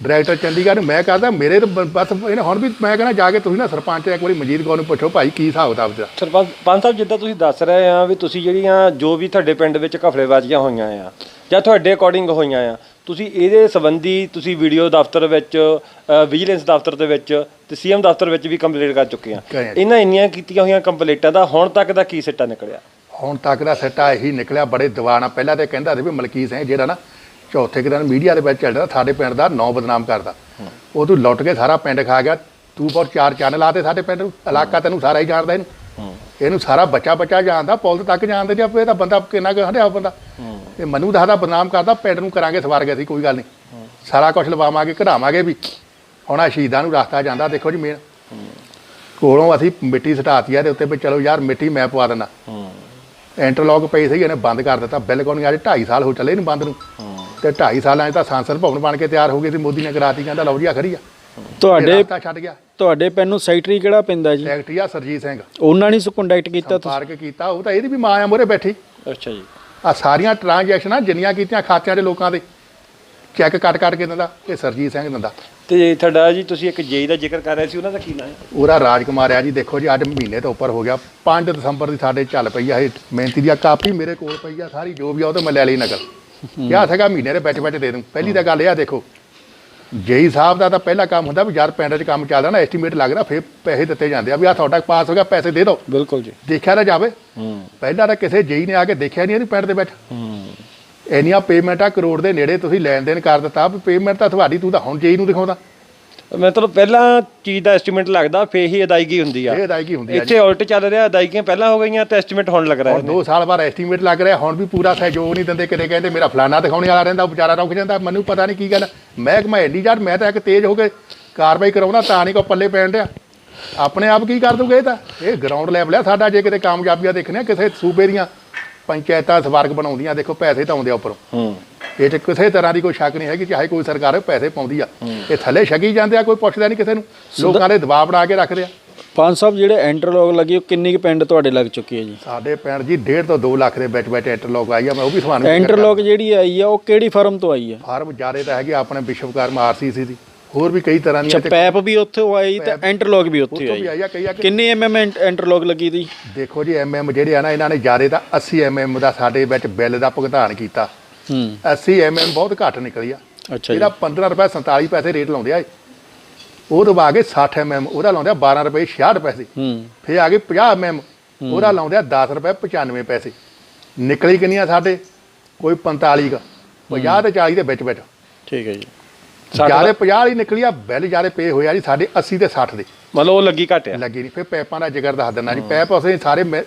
ਡਾਇਰੈਕਟਰ ਚੰਡੀਗੜ੍ਹ ਨੂੰ ਮੈਂ ਕਹਦਾ ਮੇਰੇ ਤਾਂ ਬ- ਬਸ ਇਹਨੇ ਹੁਣ ਵੀ ਮੈਂ ਕਹਿੰਦਾ ਜਾ ਕੇ ਤੁਸੀਂ ਨਾ ਸਰਪੰਚ ਇੱਕ ਵਾਰੀ ਮਜੀਦ ਕੌਰ ਨੂੰ ਪੁੱਛੋ ਭਾਈ ਕੀ ਹਿਸਾਬ ਕਿਤਾਬ ਦਾ ਸਰਪੰਚ ਪੰਜ ਸਾਹਿਬ ਜਿੱਦਾਂ ਤੁਸੀਂ ਦੱਸ ਰਹੇ ਆ ਵੀ ਤੁਸੀਂ ਜਿਹੜੀਆਂ ਜੋ ਵੀ ਤੁਹਾਡੇ ਪਿੰਡ ਵਿੱਚ ਘਫੜੇਬਾਜ਼ੀਆਂ ਹੋਈਆਂ ਆ ਜਾਂ ਤੁਹਾਡੇ ਅਕੋਰਡਿੰਗ ਹੋਈਆਂ ਆ ਤੁਸੀਂ ਇਹਦੇ ਸੰਬੰਧੀ ਤੁਸੀਂ ਵੀਡੀਓ ਦਫ਼ਤਰ ਵਿੱਚ ਵਿਜੀਲੈਂਸ ਦਫ਼ਤਰ ਦੇ ਵਿੱਚ ਤੇ ਸੀਐਮ ਦਫ਼ਤਰ ਵਿੱਚ ਵੀ ਕੰਪਲੇਂਟ ਕਰ ਚੁੱਕੇ ਆ। ਜੀ। ਇਹਨਾਂ ਇੰਨੀਆਂ ਕੀਤੀਆਂ ਹੋਈਆਂ ਕੰਪਲੇਂਟਾਂ ਦਾ ਹੁਣ ਤੱਕ ਦਾ ਕੀ ਸਿੱਟਾ ਨਿਕਲਿਆ? ਹੁਣ ਤੱਕ ਦਾ ਸੱਟਾ ਇਹੀ ਨਿਕਲਿਆ ਬੜੇ ਦੀਵਾਨਾ ਪਹਿਲਾਂ ਤੇ ਕਹਿੰਦਾ ਸੀ ਵੀ ਮਲਕੀਤ ਸਿੰਘ ਜਿਹੜਾ ਨਾ ਚੌਥੇ ਕੁ ਦਿਨ ਮੀਡੀਆ ਦੇ ਵਿੱਚ ਚੱਲਦਾ, ਸਾਡੇ ਪਿੰਡ ਦਾ ਨਾਂ ਬਦਨਾਮ ਕਰਦਾ। ਉਹ ਤੂੰ ਲੁੱਟ ਕੇ ਸਾਰਾ ਪਿੰਡ ਖਾ ਗਿਆ, ਤੂੰ ਬਹੁਤ ਚਾਰ ਚੰਨ ਲਾਤੇ ਸਾਡੇ ਪਿੰਡ ਨੂੰ, ਇਲਾਕਾ ਤੈਨੂੰ ਸਾਰਾ ਹੀ ਜਾਣਦਾ ਇਹਨੂੰ। ਇਹਨੂੰ ਸਾਰਾ ਬੱਚਾ ਬੱਚਾ ਜਾਣਦਾ ਪੁਲਿਸ ਤੱਕ ਜਾਣਦੇ ਜੀ ਆਪੇ, ਇਹਦਾ ਬੰਦਾ ਕਿੰਨਾ ਕੁ ਹੰਡਿਆ ਬੰਦਾ। ਤੇ ਮਨੂ ਦੱਸਦਾ ਬਦਨਾਮ ਕਰਦਾ, ਪਿੰਡ ਨੂੰ ਕਰਾਂਗੇ ਸਵਾਰ ਅਸੀਂ, ਕੋਈ ਗੱਲ ਨਹੀਂ। ਸਾਰਾ ਕੁਝ ਲਵਾਵਾਂਗੇ, ਕਢਾਵਾਂਗੇ ਵੀ। ਹੁਣ ਆ ਸ਼ਹੀਦਾਂ ਨੂੰ ਰਸਤਾ ਜਾਂਦਾ, ਦੇਖੋ ਜੀ ਮੇਨ ਕੋਲੋਂ ਅਸੀਂ ਮਿੱਟੀ ਸਟਾਤੀ ਆ ਦੇ ਉੱਤੇ ਵੀ ਚਲੋ ਯਾਰ, ਮਿੱਟੀ ਮੈਂ ਪਵਾ ਦਿੰਦਾ। ਇੰਟਰਲੌਕ ਪਈ ਸੀ ਇਹਨੇ ਬੰਦ ਕਰ ਦਿੱਤਾ। ਬਿਲਕੁਲ ਨਹੀਂ ਅੱਜ 2.5 ਸਾਲ ਹੋ ਚੱਲੇ ਇਹਨੂੰ ਬੰਦ ਨੂੰ। ਤੇ 2.5 ਸਾਲਾਂ 'ਚ ਤਾਂ ਸੰਸਦ ਭਵਨ ਬਣ ਕੇ ਤਿਆਰ ਹੋ ਗਈ ਸੀ ਮੋਦੀ ਨੇ ਕਰਾਤੀ ਕਹਿੰਦਾ ਲਓ ਜੀ ਆ ਖੜੀ ਆ। ਤੁਹਾਡੇ ਰਸਤਾ ਛੱਡ ਗਿਆ। ਤੁਹਾਡੇ ਪਿੰਡ ਨੂੰ ਸੈਕਟਰੀ ਕਿਹੜਾ ਪੈਂਦਾ ਜੀ? ਸੈਕਟਰੀ ਆ ਸਰਜੀਤ ਸਿੰਘ। ਉਹਨਾਂ ਨੇ ਕੰਟੈਕਟ ਕੀਤਾ ਤੁਸੀਂ? ਪਾਰਕ ਕੀਤਾ ਉਹ ਤਾਂ ਇਹਦੀ ਵੀ ਮਾਂ ਆ ਮੋਰੇ ਬੈਠੀ। ਅੱਛਾ ਜੀ। ਆ ਸਾਰੀਆਂ ਟ੍ਰਾਂਜੈਕਸ਼ਨਾਂ ਜਿੰਨੀਆਂ ਕੀਤੀਆਂ ਖਾਤਿਆਂ ਦੇ ਲੋਕਾਂ ਦੇ। ਚੈੱਕ ਕੱਟ ਕੱਟ ਕੇ ਦਿੰਦਾ ਇਹ ਸਰਜੀਤ ਸਿੰਘ ਦਿੰਦਾ। ਤੇ ਤੁਹਾਡਾ ਜੀ ਤੁਸੀਂ ਇੱਕ ਜੇਈ ਦਾ ਜ਼ਿਕਰ ਕਰ ਰਹੇ ਸੀ ਉਹਨਾਂ ਦਾ ਕੀ ਨਾਮ ਹੈ? ਉਹਦਾ ਰਾਜਕੁਮਾਰ ਆ ਜੀ ਦੇਖੋ ਜੀ ਅੱਜ ਮਹੀਨੇ ਤੋਂ ਉੱਪਰ ਹੋ ਗਿਆ। 5 ਦਸੰਬਰ ਦੀ ਸਾਡੇ ਚੱਲ ਪਈ ਆ ਇਹ ਮਿਹਨਤੀ ਦੀ ਕਾਪੀ ਮੇਰੇ ਕੋਲ ਪਈ ਆ ਸਾਰੀ ਜੋ ਵੀ ਆ ਉਹ ਤੇ ਮੈਂ ਲੈ ਲਈ ਨਕਲ। ਕਿਹਾ ਸੀਗਾ ਮਹੀਨੇ ਦੇ ਵਿੱਚ ਵਿੱਚ ਦੇ ਦੂੰ। ਪਹਿਲੀ ਤਾਂ ਗੱਲ ਇਹ ਆ ਦੇਖੋ ਜੇਈ ਸਾਹਿਬ ਦਾ ਤਾਂ ਪਹਿਲਾ ਕੰਮ ਹੁੰਦਾ ਵੀ ਯਾਰ ਪਿੰਡ 'ਚ ਕੰਮ ਚੱਲਦਾ ਨਾ ਐਸਟੀਮੇਟ ਲੱਗਦਾ ਫਿਰ ਪੈਸੇ ਦਿੱਤੇ ਜਾਂਦੇ ਆ ਵੀ ਆ ਤੁਹਾਡਾ ਪਾਸ ਹੋ ਗਿਆ ਪੈਸੇ ਦੇ ਦਿਓ। ਬਿਲਕੁਲ ਜੀ। ਦੇਖਿਆ ਨਾ ਜਾਵੇ। ਹੂੰ। ਪਹਿਲਾਂ ਤਾਂ ਕਿਸੇ ਜੇਈ ਨੇ ਆ ਕੇ ਦੇਖਿਆ ਨਹੀਂ ਇਹਨੂੰ ਪਿੰਡ ਦੇ ਵਿੱਚ। ਹੂੰ। ਇੰਨੀਆਂ ਪੇਮੈਂਟਾਂ ਕਰੋੜ ਦੇ ਨੇੜੇ ਤੁਸੀਂ ਲੈਣ ਦੇਣ ਕਰ ਦਿੱਤਾ ਵੀ ਪੇਮੈਂਟ ਤਾਂ ਤੁਹਾਡੀ ਤੂੰ ਤਾਂ ਹੁਣ ਜੇਈ ਨੂੰ ਦਿਖਾਉਂਦਾ। ਮਤਲਬ ਪਹਿਲਾਂ ਚੀਜ਼ ਦਾ ਐਸਟੀਮੇਟ ਲੱਗਦਾ ਫੇਰ ਹੀ ਅਦਾਇਗੀ ਹੁੰਦੀ ਆ। ਇਹ ਅਦਾਇਗੀ ਹੁੰਦੀ ਆ ਜੀ। ਇੱਥੇ ਉਲਟ ਚੱਲ ਰਿਹਾ ਅਦਾਇਗੀਆਂ ਪਹਿਲਾਂ ਹੋ ਗਈਆਂ ਤੇ ਐਸਟੀਮੇਟ ਹੁਣ ਲੱਗ ਰਿਹਾ ਹੁਣ 2 ਸਾਲ ਬਾਅਦ ਐਸਟੀਮੇਟ ਲੱਗ ਰਿਹਾ ਹੁਣ ਵੀ ਪੂਰਾ ਸਹਿਯੋਗ ਨਹੀਂ ਦਿੰਦੇ ਕਿਤੇ ਕਹਿੰਦੇ ਮੇਰਾ ਫਲਾਣਾ ਦਿਖਾਉਣੇ ਵਾਲਾ ਰਹਿੰਦਾ ਉਹ ਵਿਚਾਰਾ ਰੁਕ ਜਾਂਦਾ ਮੈਨੂੰ ਪਤਾ ਨਹੀਂ ਕੀ ਗੱਲ ਮਹਿਕਮਾ ਐਡੀ ਯਾਰ ਮੈਂ ਤਾਂ ਇੱਕ ਤੇਜ਼ ਹੋ ਕੇ ਕਾਰਵਾਈ ਕਰਾਉਣਾ ਤਾਂ ਨਹੀਂ ਕੋ ਪੱਲੇ ਪੈਣ ਡਿਆ। ਆਪਣੇ ਆਪ ਕੀ ਕਰ ਦੂਗੇ ਇਹ ਤਾਂ? ਇਹ ਗਰਾਊਂਡ ਲੈਵਲ ਆ ਸਾਡਾ ਜੇ ਕਿਤੇ ਕਾਮਯਾਬੀਆਂ ਦੇਖਣੇ ਆ, ਕਿਸੇ ਸੂਬੇ ਦੀਆਂ ਪੰਚਾਇਤਾਂ ਸਵਰਗ ਬਣਾਉਂਦੀਆਂ ਦੇਖੋ ਪੈਸੇ ਤਾਂ ਆਉਂਦੇ ਆ ਉੱਪਰੋਂ। ਹੂੰ। ਇਹ 'ਚ ਕਿਸੇ ਤਰ੍ਹਾਂ ਦੀ ਕੋਈ ਸ਼ੱਕ ਨਹੀਂ ਹੈਗੀ ਚਾਹੇ ਕੋਈ ਸਰਕਾਰ ਪੈਸੇ ਪਾਉਂਦੀ ਆ। ਇਹ ਥੱਲੇ ਛਕੀ ਜਾਂਦੇ ਆ ਕੋਈ ਪੁੱਛਦਾ ਨਹੀਂ ਕਿਸੇ ਨੂੰ। ਲੋਕਾਂ ਦੇ ਦਬਾਅ ਬਣਾ ਕੇ ਰੱਖਦੇ ਆ। ਪੰਜ ਸਾਹਿਬ ਜਿਹੜੇ ਇੰਟਰਲੌਕ ਲੱਗੀ ਉਹ ਕਿੰਨੀ ਕੁ ਪਿੰਡ ਤੁਹਾਡੇ ਲੱਗ ਚੁੱਕੀ ਹੈ ਜੀ? ਸਾਡੇ ਪਿੰਡ ਜੀ 1.5 ਤੋਂ 2 ਲੱਖ ਦੇ ਵਿੱਚ ਵਿੱਚ ਇੰਟਰਲੌਕ ਆਈ ਆ ਮੈਂ ਉਹ ਵੀ ਤੁਹਾਨੂੰ ਇੰਟਰਲੌਕ ਜਿਹੜੀ ਆਈ ਆ ਉਹ ਕਿਹੜੀ ਫਰਮ ਤੋਂ ਆਈ ਆ? ਫਾਰਮ ਜਾਰੇ ਤਾਂ ਹੈਗੇ ਆਪਣੇ ਵਿਸ਼ਵਕਰਮਾ ਆਰਸੀਸੀ ਦੀ। ਹੋਰ ਵੀ ਕਈ ਤਰ੍ਹਾਂ ਦੀਆਂ ਅੱਛਾ ਪੈਪ ਵੀ ਉੱਥੇ ਆਈ ਤੇ ਇੰਟਰਲੌਕ ਵੀ ਉੱਥੇ ਆਈ। ਆਈ ਆ ਕਈ ਆ ਕਿ ਕਿੰਨੇ ਐਮਐਮ ਇੰਟਰਲੌਕ ਲੱਗੀ ਦੀ? ਦੇਖੋ ਜੀ ਐਮਐਮ ਜਿਹੜੇ ਆ ਨਾ ਇਹਨਾਂ ਨੇ ਜਾਰੇ ਤਾਂ 80 ਐਮਐਮ ਦਾ ਸਾਡੇ ਵਿੱਚ ਬਿੱਲ ਦਾ ਭੁਗਤਾਨ ਕੀਤਾ। ਹੂੰ। 80 ਐਮਐਮ ਬਹੁਤ ਘੱਟ ਨਿਕਲੀ ਆ। ਅੱਛਾ ਜੀ। ਇਹਦਾ 15 ਰੁਪਏ 47 ਪੈਸੇ ਰੇਟ ਲਾਉਂਦੇ ਆ। ਉਹ ਤੋਂ ਆ ਗਏ 60 ਐਮਐਮ ਉਹਦਾ ਲਾਉਂਦੇ ਆ 12 ਰੁਪਏ 66 ਪੈਸੇ। ਹੂੰ। ਫਿਰ ਆ ਗਏ 50 ਐਮਐਮ ਉਹਦਾ ਲਾਉਂਦੇ ਆ 10 ਰੁਪਏ 95 ਪੈਸੇ। ਨਿਕਲੀ ਕਿੰਨੀਆਂ ਸਾਡੇ? ਕੋਈ 45 ਕ 50 ਤੇ 40 ਦੇ ਵਿੱਚ ਵਿੱਚ। ਠੀਕ ਹੈ ਜੀ। ਜਿਆਦੇ 50 ਵਾਲੀ ਨਿਕਲੀ ਆ ਬਿੱਲ ਜਿਆਦੇ ਪੇ ਹੋਇਆ ਜੀ ਸਾਡੇ 80 ਤੇ 60 ਦੇ। ਮਤਲਬ ਉਹ ਲੱਗੀ ਘੱਟ ਆ। ਲੱਗੀ ਨਹੀਂ ਫਿਰ ਪੈਪਾਂ ਦਾ ਜ਼ਿਕਰ ਦੱਸ ਦਿੰਦਾ ਜੀ ਪੈਪ ਅਸੀਂ ਸਾਰੇ ਮੇ-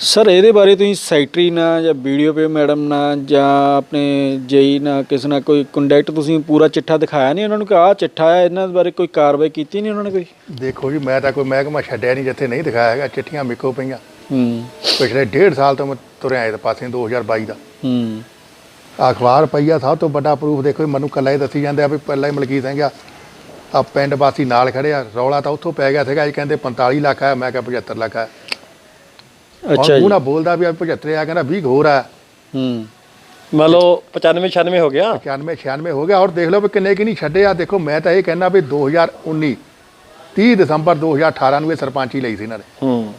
ਸਰ ਇਹਦੇ ਬਾਰੇ ਤੁਸੀਂ ਸੈਕਟਰੀ ਨਾਲ ਜਾਂ ਵੀਡੀਓ ਪੇ ਮੈਡਮ ਨਾਲ ਜਾਂ ਆਪਣੇ ਜੇਈ ਨਾਲ ਕਿਸੇ ਨਾਲ ਕੋਈ ਕੰਟੈਕਟ ਤੁਸੀਂ ਪੂਰਾ ਚਿੱਠਾ ਦਿਖਾਇਆ ਨਹੀਂ ਉਹਨਾਂ ਨੂੰ ਕਿ ਆਹ ਚਿੱਠਾ ਹੈ ਇਹਨਾਂ ਬਾਰੇ ਕੋਈ ਕਾਰਵਾਈ ਕੀਤੀ ਨਹੀਂ ਉਹਨਾਂ ਨੇ ਕੋਈ? ਦੇਖੋ ਜੀ ਮੈਂ ਤਾਂ ਕੋਈ ਮਹਿਕਮਾ ਛੱਡਿਆ ਨਹੀਂ ਜਿੱਥੇ ਨਹੀਂ ਦਿਖਾਇਆ ਹੈਗਾ ਚਿੱਠੀਆਂ ਮਿੱਕੋ ਪਈਆਂ। ਹੂੰ। ਪਿਛਲੇ ਡੇਢ ਸਾਲ ਤੋਂ ਮੈਂ ਤੁਰਿਆ ਇਸ ਪਾਸੇ 2022 ਦਾ। ਹੂੰ। ਅਖਬਾਰ ਪਈ ਆ ਸਭ ਤੋਂ ਵੱਡਾ ਪ੍ਰੂਫ ਦੇਖੋ ਮੈਨੂੰ ਕੱਲਾ ਹੀ ਦੱਸੀ ਜਾਂਦੇ ਆ ਵੀ ਪਹਿਲਾਂ ਹੀ ਮਲਕੀਤ ਸਿੰਘ ਆ। ਆ ਪਿੰਡ ਵਾਸੀ ਨਾਲ ਖੜੇ ਆ ਰੌਲਾ ਤਾਂ ਉੱਥੋਂ ਪੈ ਗਿਆ ਸੀਗਾ ਇਹ ਕਹਿੰਦੇ 45 ਲੱਖ ਆ ਮੈਂ ਕਿਹਾ 75 ਲੱਖ ਆ। ਅੱਛਾ ਜੀ। ਉਹ ਨਾ ਬੋਲਦਾ ਵੀ ਆ 75 ਆ ਕਹਿੰਦਾ 20 ਹੋਰ ਆ। ਹੂੰ। ਮਤਲਬ 95 96 ਹੋ ਗਿਆ। 95 96 ਹੋ ਗਿਆ ਔਰ ਦੇਖ ਲਓ ਵੀ ਕਿੰਨੇ ਕਿ ਨਹੀਂ ਛੱਡੇ ਆ। ਦੇਖੋ ਮੈਂ ਤਾਂ ਇਹ ਕਹਿੰਦਾ ਵੀ 2019 30 ਦਸੰਬਰ 2018 ਨੂੰ ਇਹ ਸਰਪੰਚੀ ਲਈ ਸੀ ਇਹਨਾਂ ਨੇ। ਹੂੰ।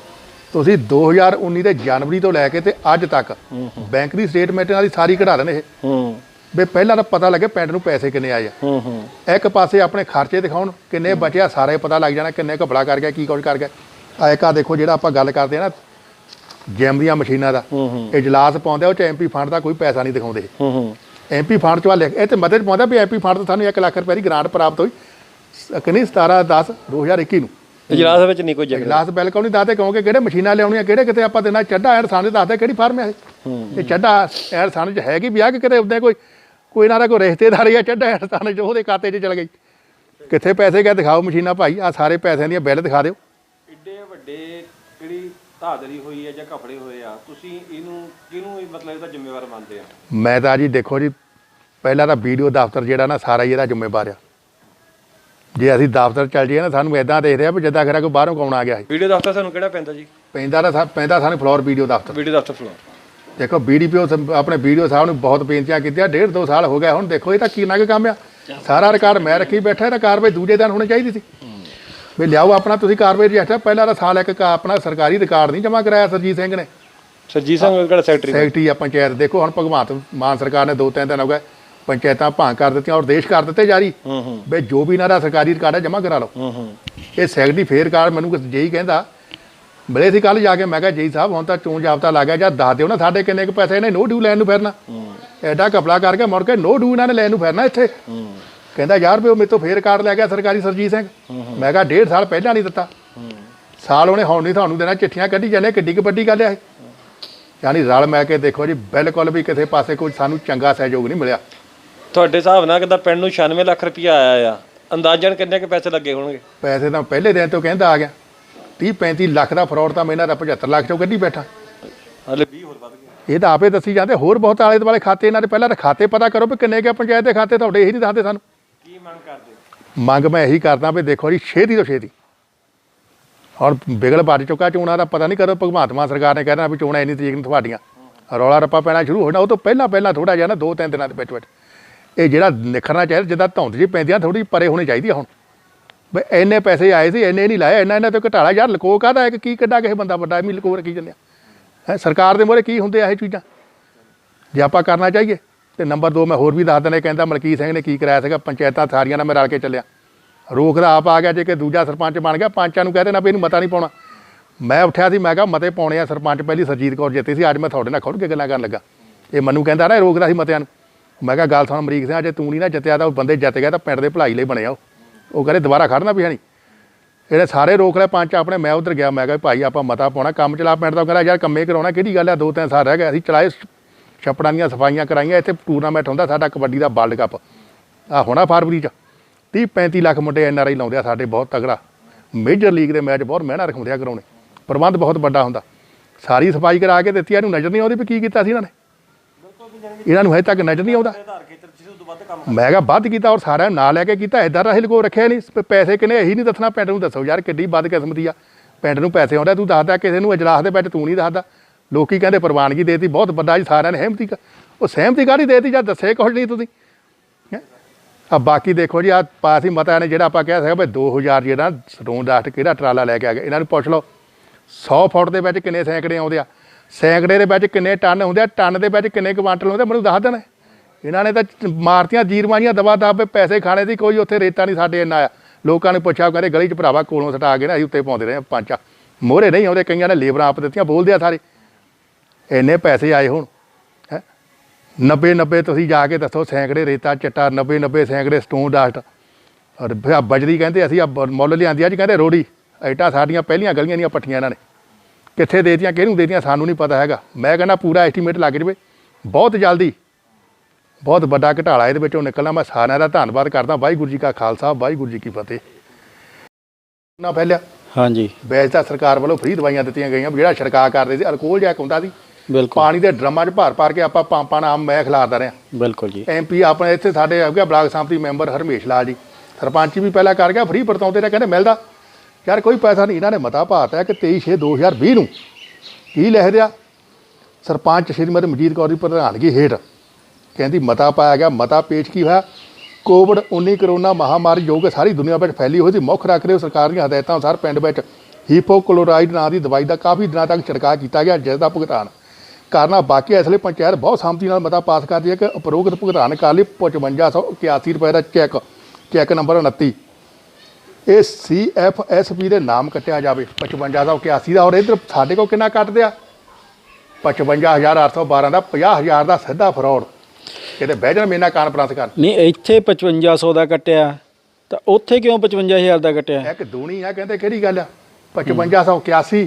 ਤੁਸੀਂ 2019 ਦੇ ਜਨਵਰੀ ਤੋਂ ਲੈ ਕੇ ਤੇ ਅੱਜ ਤੱਕ ਬੈਂਕ ਦੀ ਸਟੇਟਮੈਂਟ ਇਹਨਾਂ ਦੀ ਸਾਰੀ ਕਢਾ ਦੇਣ ਇਹ। ਹੂੰ। ਵੀ ਪਹਿਲਾਂ ਤਾਂ ਪਤਾ ਲੱਗੇ ਪਿੰਡ ਨੂੰ ਪੈਸੇ ਕਿੰਨੇ ਆਏ ਆ। ਹੂੰ ਹੂੰ। ਇੱਕ ਪਾਸੇ ਆਪਣੇ ਖਰਚੇ ਦਿਖਾਉਣ ਕਿੰਨੇ ਬਚਿਆ ਸਾਰਾ ਪਤਾ ਲੱਗ ਜਾਣਾ ਕਿੰਨੇ ਘਪਲਾ ਕਰ ਗਿਆ ਕੀ ਕੁਝ ਕਰ ਗਿਆ। ਆ ਇੱਕ ਆ ਦੇਖੋ ਜਿਹੜਾ ਆਪਾਂ ਗੱਲ ਕਰਦੇ ਆ ਨਾ ਜਿਮ ਦੀਆਂ ਮਸ਼ੀਨਾਂ ਦਾ। ਇਜਲਾਸ ਪਾਉਂਦੇ ਉਹ ਚ ਐਮਪੀ ਫੰਡ ਦਾ ਕੋਈ ਪੈਸਾ ਨਹੀਂ ਦਿਖਾਉਂਦੇ। ਹੂੰ ਹੂੰ। ਐਮਪੀ ਫੰਡ ਚ ਵਾ ਲਿਖ ਇਹ ਤੇ ਮਦਦ ਪਾਉਂਦਾ ਵੀ ਐਮਪੀ ਫੰਡ ਤੋਂ ਸਾਨੂੰ 1 ਲੱਖ ਰੁਪਏ ਦੀ ਗ੍ਰਾਂਟ ਪ੍ਰਾਪਤ ਹੋਈ। ਕਿੰਨੀ 17 10 2021 ਨੂੰ। ਇਜਲਾਸ ਵਿੱਚ ਨਹੀਂ ਕੋਈ ਜ਼ਿਕਰ ਇਜਲਾਸ ਬਿਲਕੁਲ ਨਹੀਂ ਦੱਸਦੇ ਕਿਉਂਕਿ ਕਿਹੜੇ ਮਸ਼ੀਨਾਂ ਲਿਆਉਣੀਆਂ ਕਿਹੜੇ ਕਿਤੇ ਆਪਾਂ ਦੇਣਾ ਚੱਡਾ ਐਡ ਸਾਨੂੰ ਦੱਸਦੇ ਕਿਹੜੀ ਫਾਰਮ ਹੈ ਇਹ? ਇਹ ਚੱਡਾ ਐਡ ਸਾਨੂੰ ਚ ਹੈਗੀ ਵੀ ਆ ਕਿ ਕਿਤੇ ਉੱਤੇ ਕੋਈ ਕੋਈ ਨਾ ਦਾ ਕੋਈ ਰਿਸ਼ਤੇਦਾਰੀ ਆ ਚੱਡਾ ਐਡ ਸਾਨੂੰ ਚ ਉਹਦੇ ਖਾਤੇ 'ਚ ਚਲ ਗਈ। ਕਿੱਥੇ ਪੈਸੇ ਗਏ ਦਿਖਾਓ ਮਸ਼ੀਨਾਂ ਭਾਈ ਆ ਸਾਰੇ ਪੈਸਿਆਂ ਦੀਆਂ ਬਿੱਲ ਦਿਖਾ ਦਿਓ। ਇੱਡੇ ਵੱਡੇ ਜਿਹੜੀ ਧਾਦਰੀ ਹੋਈ ਹੈ ਜਾਂ ਘਪੜੇ ਹੋਏ ਆ ਤੁਸੀਂ ਇਹਨੂੰ ਕਿਹਨੂੰ ਮਤਲਬ ਇਹਦਾ ਜ਼ਿੰਮੇਵਾਰ ਮੰਨਦੇ ਆ? ਮੈਂ ਤਾਂ ਜੀ ਦੇਖੋ ਜੀ ਪਹਿਲਾਂ ਤਾਂ ਵੀਡੀਓ ਦਫ਼ਤਰ ਜਿਹੜਾ ਨਾ ਸਾਰਾ ਹੀ ਇਹਦਾ ਜ਼ਿੰਮੇਵਾਰ ਆ। ਜੇ ਅਸੀਂ ਦਫ਼ਤਰ ਚੱਲ ਜਾਈਏ ਨਾ ਸਾਨੂੰ ਇਦਾਂ ਦੇਖਦੇ ਆ ਵੀ ਜਿੱਦਾਂ ਖਰਾ ਕੋਈ ਬਾਹਰੋਂ ਕੌਣ ਆ ਗਿਆ ਸੀ। ਵੀਡੀਓ ਦਫ਼ਤਰ ਸਾਨੂੰ ਕਿਹੜਾ ਪੈਂਦਾ ਜੀ? ਪੈਂਦਾ ਸਾ- ਪੈਂਦਾ ਸਾਨੂੰ ਫਲੋਰ ਵੀਡੀਓ ਦਫ਼ਤਰ। ਵੀਡੀਓ ਦਫ਼ਤਰ ਫਲੋਰ ਦੇਖੋ ਬੀਡੀਪੀਓ ਆਪਣੇ ਵੀਡੀਓ ਸਾਹਿਬ ਨੂੰ ਬਹੁਤ ਬੇਨਤੀਆਂ ਕੀਤੀਆਂ ਡੇਢ ਦੋ ਸਾਲ ਹੋ ਗਏ ਹੁਣ ਦੇਖੋ ਇਹ ਤਾਂ ਕਿੰਨਾ ਕੁ ਕੰਮ ਆ। ਸਾਰਾ ਰਿਕਾਰਡ ਮੈਂ ਰੱਖੀ ਬੈਠਾ ਇਹਦਾ ਕਾਰਵਾਈ ਦੂਜੇ ਦਿਨ ਹੋਣੀ ਚਾਹੀਦੀ ਸੀ। ਵੀ ਲਿਆਓ ਆਪਣਾ ਤੁਸੀਂ ਕਾਰਵਾਈ ਰਜਿਸਟਰ ਪਹਿਲਾਂ ਤਾਂ ਸਾਲ ਇੱਕ ਕਾ- ਆਪਣਾ ਸਰਕਾਰੀ ਰਿਕਾਰਡ ਨਹੀਂ ਜਮ੍ਹਾਂ ਕਰਾਇਆ ਸਰਜੀਤ ਸਿੰਘ ਨੇ। ਸਰਜੀਤ ਸਿੰਘ ਕਿਹੜਾ ਸੈਕਟਰੀ ਸੈਕਟਰੀ ਆ ਪੰਚਾਇਤ। ਦੇਖੋ ਹੁਣ ਭਗਵੰਤ ਮਾਨ ਸਰਕਾਰ ਨੇ ਦੋ ਤਿੰਨ ਦਿਨ ਹੋ ਗਏ ਪੰਚਾਇਤਾਂ ਭਾਂ ਕਰ ਦਿੱਤੀਆਂ ਔਰ ਦੇਸ਼ ਕਰ ਦਿੱਤੇ ਜਾਰੀ। ਹੂੰ ਹੂੰ। ਵੀ ਜੋ ਵੀ ਇਹਨਾਂ ਦਾ ਸਰਕਾਰੀ ਰਿਕਾਰਡ ਹੈ ਜਮ੍ਹਾਂ ਕਰਾ ਲਓ। ਹੂੰ ਹੂੰ। ਇਹ ਸੈਕਟਰੀ ਫੇਰ ਰਿਕਾਰਡ ਮੈਨੂੰ ਕੁਝ ਜੇਈ ਕਹਿੰਦਾ ਬਲੇ ਸੀ ਕੱਲ ਜਾ ਕੇ ਮੈਂ ਕਿਹਾ ਜੇਈ ਸਾਹਿਬ ਹੁਣ ਤਾਂ ਚੋਣ ਜਾਬਤਾ ਲੱਗ ਗਿਆ ਜਾਂ ਦੱਸ ਦਿਓ ਨਾ ਸਾਡੇ ਕਿੰਨੇ ਕੁ ਪੈਸੇ ਨੇ ਨੋ ਡਿਊ ਲੈਣ ਨੂੰ ਫਿਰਨਾ। ਐਡਾ ਕਪਲਾ ਕਰਕੇ ਮੁੜ ਕੇ ਨੋ ਡਿਊ ਇਹਨਾਂ ਨੇ ਲੈਣ ਨੂੰ ਫਿਰਨਾ ਇੱਥੇ। ਕਹਿੰਦਾ ਯਾਰ ਵੀ ਉਹ ਮੇਰੇ ਤੋਂ ਫੇਰ ਰਿਕਾਰਡ ਲੈ ਗਿਆ ਸਰਕਾਰੀ ਸਰਜੀਤ ਸਿੰਘ। ਮੈਂ ਕਿਹਾ ਡੇਢ ਸਾਲ ਪਹਿਲਾਂ ਨਹੀਂ ਦਿੱਤਾ। ਸਾਲ ਉਹਨੇ ਹੁਣ ਨਹੀਂ ਤੁਹਾਨੂੰ ਦੇਣਾ ਚਿੱਠੀਆਂ ਕੱਢੀ ਜਾਂਦੇ ਕਿੱਡੀ ਕੁ ਵੱਡੀ ਗੱਲ ਹੈ। ਯਾਨੀ ਰਲ ਮੈਂ ਕੇ ਦੇਖੋ ਜੀ ਬਿਲਕੁਲ ਵੀ ਕਿਸੇ ਪਾਸੇ ਕੋਈ ਸਾਨੂੰ ਚੰਗਾ ਸਹਿਯੋਗ ਨਹੀਂ ਮਿਲਿਆ। ਤੁਹਾਡੇ ਹਿਸਾਬ ਨਾਲ ਕਿਦਾ ਪਿੰਡ ਨੂੰ 96 ਲੱਖ ਰੁਪਇਆ ਆਇਆ ਆ? ਅੰਦਾਜ਼ਨ ਕਿੰਨੇ ਕੁ ਪੈਸੇ ਲੱਗੇ ਹੋਣਗੇ? ਪੈਸੇ ਤਾਂ ਪਹਿਲੇ ਦਿਨ ਤੋਂ ਕਹਿੰਦਾ ਆ ਗਿਆ। 30 35 ਲੱਖ ਦਾ ਫਰਾਡ ਤਾਂ ਮੈਂ ਇਹਨਾਂ ਦਾ 75 ਲੱਖ ਚੋਂ ਕੱਢੀ ਬੈਠਾ। ਹਲੇ 20 ਹੋਰ ਵੱਧ ਗਏ ਇਹ ਤਾਂ ਆਪੇ ਦੱਸੀ ਜਾਂਦੇ ਹੋਰ ਬਹੁਤ ਆਲੇ ਦੁਆਲੇ ਖਾਤੇ ਇਹਨਾਂ ਦੇ। ਪਹਿਲਾਂ ਤਾਂ ਖਾਤੇ ਪਤਾ ਕਰੋ ਵੀ ਕਿੰਨੇ ਕੇ ਪੰਚਾਇਤ ਦੇ ਖਾਤੇ ਤੁਹਾਡੇ ਇਹੀ ਨਹੀਂ ਦੱਸਦੇ ਸਾਨੂੰ। ਕੀ ਮੰਗ ਕਰਦੇ ਮੰਗ ਮੈਂ ਇਹੀ ਕਰਦਾ ਵੀ ਦੇਖੋ ਜੀ ਛੇਤੀ ਤੋਂ ਛੇਤੀ। ਹੁਣ ਬਿਗਲ ਵੱਜ ਚੁੱਕਾ ਚੋਣਾਂ ਦਾ ਪਤਾ ਨਹੀਂ ਕਦੋਂ ਭਗਵੰਤ ਮਾਨ ਸਰਕਾਰ ਨੇ ਕਹਿਣਾ ਵੀ ਚੋਣਾਂ ਇੰਨੀ ਤਰੀਕ ਨੂੰ ਤੁਹਾਡੀਆਂ। ਰੌਲਾ ਰੱਪਾ ਪੈਣਾ ਸ਼ੁਰੂ ਹੋਣਾ ਉਹ ਤੋਂ ਪਹਿਲਾਂ ਪਹਿਲਾਂ ਥੋੜਾ ਜਿਹਾ ਨਾ ਦੋ ਤਿੰਨ ਦਿਨਾਂ ਦੇ ਵਿੱਚ ਵਿੱਚ ਇਹ ਜਿਹੜਾ ਨਿਖਰਨਾ ਚਾਹੀਦਾ, ਜਿੱਦਾਂ ਧੁੰਦ ਜੀ ਪੈਂਦੀਆਂ ਥੋੜੀ ਪਰੇ ਹੋਣੀ ਚਾਹੀਦੀ ਆ ਹੁਣ। ਵੀ ਇੰਨੇ ਪੈਸੇ ਆਏ ਸੀ, ਇੰਨੇ ਨਹੀਂ ਲਾਏ, ਇੰਨਾ ਇਹਨਾਂ ਤੋਂ ਘਟਾਲਾ, ਯਾਰ ਲਕੋ ਕਾਹਦਾ ਹੈ ਕਿ ਕੀ ਕੱਢਾ ਕਿਸੇ ਬੰਦਾ ਵੱਡਾ ਵੀ ਲਕੋ ਰੱਖੀ ਜਾਂਦੇ ਆ। ਹੈ, ਸਰਕਾਰ ਦੇ ਮੋਰੇ ਕੀ ਹੁੰਦੇ ਆ ਇਹ ਚੀਜ਼ਾਂ? ਜੇ ਆਪਾਂ ਕਰਨਾ ਚਾਹੀਏ, ਤੇ ਨੰਬਰ 2 ਮੈਂ ਹੋਰ ਵੀ ਦੱਸ ਦਿੰਦਾ, ਕਹਿੰਦਾ ਮਲਕੀਤ ਸਿੰਘ ਨੇ ਕੀ ਕਰਾਇਆ ਸੀਗਾ, ਪੰਚਾਇਤਾਂ ਸਾਰੀਆਂ ਨਾਲ ਮੈਂ ਰਲ ਕੇ ਚੱਲਿਆ। ਰੋਕਦਾ ਆਪ ਆ ਗਿਆ, ਜੇ ਕਿ ਦੂਜਾ ਸਰਪੰਚ ਬਣ ਗਿਆ, ਪੰਚਾਂ ਨੂੰ ਕਹਿ ਦੇਣਾ ਵੀ ਇਹਨੂੰ ਮਤਾ ਨਹੀਂ ਪਾਉਣਾ। ਮੈਂ ਉੱਠਿਆ ਸੀ, ਮੈਂ ਕਿਹਾ ਮਤੇ ਪਾਉਣੇ ਆ ਸਰਪੰਚ, ਪਹਿਲੀ ਸਰਜੀਤ ਕੌਰ ਜਿੱਤੀ ਸੀ, ਅੱਜ ਮੈਂ ਤੁਹਾਡੇ ਨਾਲ ਖੁੱਲ ਕੇ ਗੱਲਾਂ ਕਰਨ ਲੱਗਾ। ਇਹ ਮੈਨੂੰ ਕਹਿੰਦਾ ਨਾ, ਇਹ ਰੋਕਦਾ ਸੀ ਮਤਿਆਂ ਨੂੰ। ਮੈਂ ਕਿਹਾ, ਗੱਲ ਸੁਣ ਅਮਰੀਕ ਸਿੰਘ ਅਜੇ ਤੂੰ ਨਹੀਂ ਨਾ ਜਿੱਤਿਆ ਤਾਂ ਉਹ ਬੰਦੇ ਜਿੱਤ ਗਿਆ ਤਾਂ ਪਿੰਡ ਦੇ ਭਲਾਈ ਲਈ ਬਣਿਆ ਉਹ। ਉਹ ਕਹਿੰਦੇ, ਦੁਬਾਰਾ ਖੜਨਾ ਵੀ ਹੈ ਨਹੀਂ। ਇਹਨੇ ਸਾਰੇ ਰੋਕ ਲਏ ਪੰਚ ਆਪਣੇ, ਮੈਂ ਉਧਰ ਗਿਆ, ਮੈਂ ਕਿਹਾ, ਭਾਈ, ਆਪਾਂ ਮਤਾ ਪਾਉਣਾ, ਕੰਮ ਚਲਾ ਪਿੰਡ ਦਾ। ਉਹ ਕਹਿੰਦਾ, ਯਾਰ, ਕੰਮੇ ਕਰਾਉਣਾ, ਕਿਹੜੀ ਗੱਲ ਆ? ਦੋ ਤਿੰਨ ਸਾਲ ਰਹਿ ਗਏ, ਅਸੀਂ ਚਲਾਏ, ਛੱਪੜਾਂ ਦੀਆਂ ਸਫਾਈਆਂ ਕਰਾਈਆਂ, ਇੱਥੇ ਟੂਰਨਾਮੈਂਟ ਹੁੰਦਾ ਸਾਡਾ, ਕਬੱਡੀ ਦਾ ਵਰਲਡ ਕੱਪ। ਆ ਹੋਣਾ ਫਰਵਰੀ ਚ। 30 35 ਲੱਖ ਮੁੰਡੇ ਐਨ ਆਰ ਆਈ ਲਾਉਂਦੇ ਆ ਸਾਡੇ, ਬਹੁਤ ਤਗੜਾ। ਮੇਜਰ ਲੀਗ ਦੇ ਮੈਚ ਬਹੁਤ ਮਿਹਨਤ ਰਖਾਉਂਦੇ ਆ ਕਰਾਉਣੇ ਪ੍ਰਬੰਧ ਬਹੁਤ ਵੱਡਾ ਹੁੰਦਾ। ਸਾਰੀ ਸਫ਼ਾਈ ਕਰਾ ਕੇ ਦਿੱਤੀ ਇਹਨੂੰ ਨਜ਼ਰ ਨਹੀਂ ਆਉਂਦੀ ਵੀ ਕੀ ਕੀਤਾ ਸੀ ਇਹਨਾਂ ਨੇ। ਇਹਨਾਂ ਨੂੰ ਹਜੇ ਤੱਕ ਨਜ਼ਰ ਨਹੀਂ ਆਉਂਦਾ। ਮੈਂ ਕਿਹਾ, ਵੱਧ ਕੀਤਾ ਔਰ ਸਾਰਿਆਂ ਨੂੰ ਨਾਲ ਲੈ ਕੇ ਕੀਤਾ ਇਦਾਂ ਦਾ ਹਿਲਕੋ ਰੱਖਿਆ ਨਹੀਂ। ਪੈਸੇ ਕਿਨੇ ਇਹੀ ਨਹੀਂ ਦੱਸਣਾ, ਪਿੰਡ ਨੂੰ ਦੱਸੋ ਯਾਰ ਕਿੱਡੀ ਵੱਧ ਕਿਸਮਤੀ ਆ। ਪਿੰਡ ਨੂੰ ਪੈਸੇ ਆਉਂਦਾ, ਤੂੰ ਦੱਸਦਾ, ਕਿਸੇ ਨੂੰ ਅਜਲਾਸ ਦੇ ਵਿੱਚ ਤੂੰ ਨਹੀਂ ਦੱਸਦਾ। ਲੋਕੀ ਕਹਿੰਦੇ ਪ੍ਰਵਾਨਗੀ ਦੇਤੀ, ਬਹੁਤ ਵੱਡਾ ਜੀ, ਸਾਰਿਆਂ ਨੇ ਸਹਿਮਤੀ ਉਹ ਸਹਿਮਤੀ ਕਾਹਦੀ ਦੇਤੀ ਜਾਂ ਦੱਸੇ ਕੁਛ ਨਹੀਂ ਤੁਸੀਂ? ਹੈਂ? ਆ ਬਾਕੀ ਦੇਖੋ ਜੀ, ਆ ਪਾਸ ਹੀ ਮਤਾ ਨੇ ਜਿਹੜਾ ਆਪਾਂ ਕਹਿ ਸਕਦੇ ਵੀ 2000 ਜਿਹੜਾ ਸਟੋਨ ਡਸਟ ਕਿਹੜਾ ਟਰਾਲਾ ਲੈ ਕੇ ਆ ਗਿਆ ਇਹਨਾਂ ਨੂੰ ਪੁੱਛ ਲਓ 100 ਫੁੱਟ ਦੇ ਵਿੱਚ ਕਿੰਨੇ ਸੈਂਕੜੇ ਆਉਂਦੇ ਆ। ਸੈਂਕੜੇ ਦੇ ਵਿੱਚ ਕਿੰਨੇ ਟਨ ਹੁੰਦੇ ਆ, ਟਨ ਦੇ ਵਿੱਚ ਕਿੰਨੇ ਕੁਆਂਟਲ ਹੁੰਦੇ ਮੈਨੂੰ ਦੱਸ ਦੇਣ। ਇਹਨਾਂ ਨੇ ਤਾਂ ਮਾਰਤੀਆਂ ਜੀਰਵਾਈਆਂ ਦਵਾ ਦੱਬ ਪੈਸੇ ਖਾਣੇ ਦੀ ਕੋਈ ਉੱਥੇ ਰੇਤਾ ਨਹੀਂ ਸਾਡੇ ਇੰਨਾ ਆ। ਲੋਕਾਂ ਨੇ ਪੁੱਛਿਆ ਕਹਿੰਦੇ ਗਲੀ 'ਚ ਭਰਾਵਾ ਕੋਲੋਂ ਸਟਾ ਕੇ ਨਾ ਅਸੀਂ ਉੱਤੇ ਪਾਉਂਦੇ ਰਹੇ ਆ ਪੰਚਾ। ਮੋਹਰੇ ਨਹੀਂ ਆਉਂਦੇ, ਕਈਆਂ ਨੇ ਲੇਬਰਾਂ ਆਪ ਦਿੱਤੀਆਂ, ਬੋਲਦੇ ਆ ਸਾਰੇ। ਇੰਨੇ ਪੈਸੇ ਆਏ ਹੁਣ, ਹੈ? 90 90 ਤੁਸੀਂ ਜਾ ਕੇ ਦੱਸੋ, ਸੈਂਕੜੇ ਰੇਤਾ, ਚਿੱਟਾ 90 90 ਸੈਂਕੜੇ ਸਟੋਨ ਡਸਟ। ਔਰ ਫਿਰ ਬਜਰੀ ਕਹਿੰਦੇ ਅਸੀਂ ਆ ਮੁੱਲ ਲਿਆਂਦੀ ਅੱਜ ਕਹਿੰਦੇ ਰੋੜੀ। ਐਟਾ ਸਾਡੀਆਂ, ਪਹਿਲੀਆਂ ਗਲੀਆਂ ਦੀਆਂ ਪੱਠੀਆਂ ਇਹਨਾਂ ਨੇ। ਕਿੱਥੇ ਦੇਤੀਆਂ ਕਿਹਨੂੰ ਦੇਤੀਆਂ ਸਾਨੂੰ ਨਹੀਂ ਪਤਾ ਹੈਗਾ। ਮੈਂ ਕਹਿੰਦਾ ਪੂਰਾ ਐਸਟੀਮੇਟ ਲੱਗ ਜਵੇ ਬਹੁਤ ਜਲਦੀ ਬਹੁਤ ਵੱਡਾ ਘਟਾਲਾ ਇਹਦੇ ਵਿੱਚੋਂ ਨਿਕਲਣਾ। ਮੈਂ ਸਾਰਿਆਂ ਦਾ ਧੰਨਵਾਦ ਕਰਦਾ। ਵਾਹਿਗੁਰੂ ਜੀ ਕਾ ਖਾਲਸਾ ਵਾਹਿਗੁਰੂ ਜੀ ਕੀ ਫਤਿਹ। ਨਾ ਫੈਲਿਆ ਹਾਂਜੀ। ਵੈਸੇ ਤਾਂ ਸਰਕਾਰ ਵੱਲੋਂ ਫ੍ਰੀ ਦਵਾਈਆਂ ਦਿੱਤੀਆਂ ਗਈਆਂ। ਜਿਹੜਾ ਛਿੜਕਾਅ ਕਰਦੇ ਸੀ ਅਲਕੋਹਲ ਜੈਕ ਹੁੰਦਾ ਸੀ। ਬਿਲਕੁਲ। ਪਾਣੀ ਦੇ ਡਰਮਾਂ 'ਚ ਭਰ ਭਰ ਕੇ ਆਪਾਂ ਪੰਪਾਂ ਨਾਲ ਮੈਂ ਖਿਲਾਰਦਾ ਰਿਹਾ। ਬਿਲਕੁਲ ਜੀ। ਐਮਪੀ ਆਪਣੇ ਇੱਥੇ ਸਾਡੇ ਆ ਗਿਆ ਬਲਾਕ ਸੰਮਤੀ ਮੈਂਬਰ ਹਰਮੇਸ਼ ਲਾਲ ਜੀ। ਸਰਪੰਚ ਵੀ ਪਹਿਲਾਂ ਕਰ ਗਿਆ ਫ੍ਰੀ ਵਰਤਾਉਂਦੇ ਰਹੇ ਕਹਿੰਦੇ ਮਿਲਦਾ। ਯਾਰ ਕੋਈ ਪੈਸਾ ਨਹੀਂ, ਇਹਨਾਂ ਨੇ ਮਤਾ ਪਾਤਾ ਕਿ 23 6 2020 ਨੂੰ। ਕੀ ਲਿਖ ਦਿਆ ਸਰਪੰਚ ਸ਼੍ਰੀਮਤੀ ਮਜੀਦ ਕੌਰ ਦੀ ਪ੍ਰਧਾਨਗੀ ਹੇਠ ਕਹਿੰਦੀ, ਮਤਾ ਪਾਇਆ ਗਿਆ, ਮਤਾ ਪੇਸ਼ ਕੀ ਹੋਇਆ? ਕੋਵਿਡ 19 ਕਰੋਨਾ ਮਹਾਮਾਰੀ ਜੋ ਕਿ ਸਾਰੀ ਦੁਨੀਆ ਵਿੱਚ ਫੈਲੀ ਹੋਈ ਸੀ। ਮੁੱਖ ਰੱਖ ਰਹੇ ਸਰਕਾਰ ਦੀਆਂ ਹਦਾਇਤਾਂ ਅਨੁਸਾਰ ਪਿੰਡ ਵਿੱਚ ਹੀਪੋਕਲੋਰਾਈਡ ਨਾਂ ਦੀ ਦਵਾਈ ਦਾ ਕਾਫੀ ਦਿਨਾਂ ਤੱਕ ਛਿੜਕਾਅ ਕੀਤਾ ਗਿਆ, ਜਿਸ ਦਾ ਭੁਗਤਾਨ ਕਰਨਾ ਬਾਕੀ ਇਸ ਲਈ ਪੰਚਾਇਤ ਬਹੁਤ ਸਹਿਮਤੀ ਨਾਲ ਮਤਾ ਪਾਸ ਕਰਦੀ ਹੈ ਕਿ ਉਪਰੋਕਤ ਭੁਗਤਾਨ ਕਰ ਲਈ। 5581 ਰੁਪਏ ਦਾ ਚੈੱਕ ਚੈੱਕ ਨੰਬਰ 29 ਇਹ ਸੀਐਫਐਸਪੀ ਦੇ ਨਾਮ ਕੱਟਿਆ ਜਾਵੇ। 5581 ਦਾ। ਔਰ ਇਧਰ ਸਾਡੇ ਕੋਲ ਕਿੰਨਾ ਕੱਟਦੇ ਆ? 55812 ਦਾ 50000 ਦਾ ਸਿੱਧਾ ਫਰਾਡ। ਕਿਤੇ ਬਹਿ ਜਾਣ ਮੇਨਾ ਕਾਨਫਰੰਸ ਕਰ। ਨਹੀਂ ਇੱਥੇ 5500 ਦਾ ਕੱਟਿਆ। ਤਾਂ ਉੱਥੇ ਕਿਉਂ 55000 ਦਾ ਕੱਟਿਆ? ਇੱਕ ਦੂਣੀ ਆ ਕਹਿੰਦੇ ਕਿਹੜੀ ਗੱਲ ਆ? 5581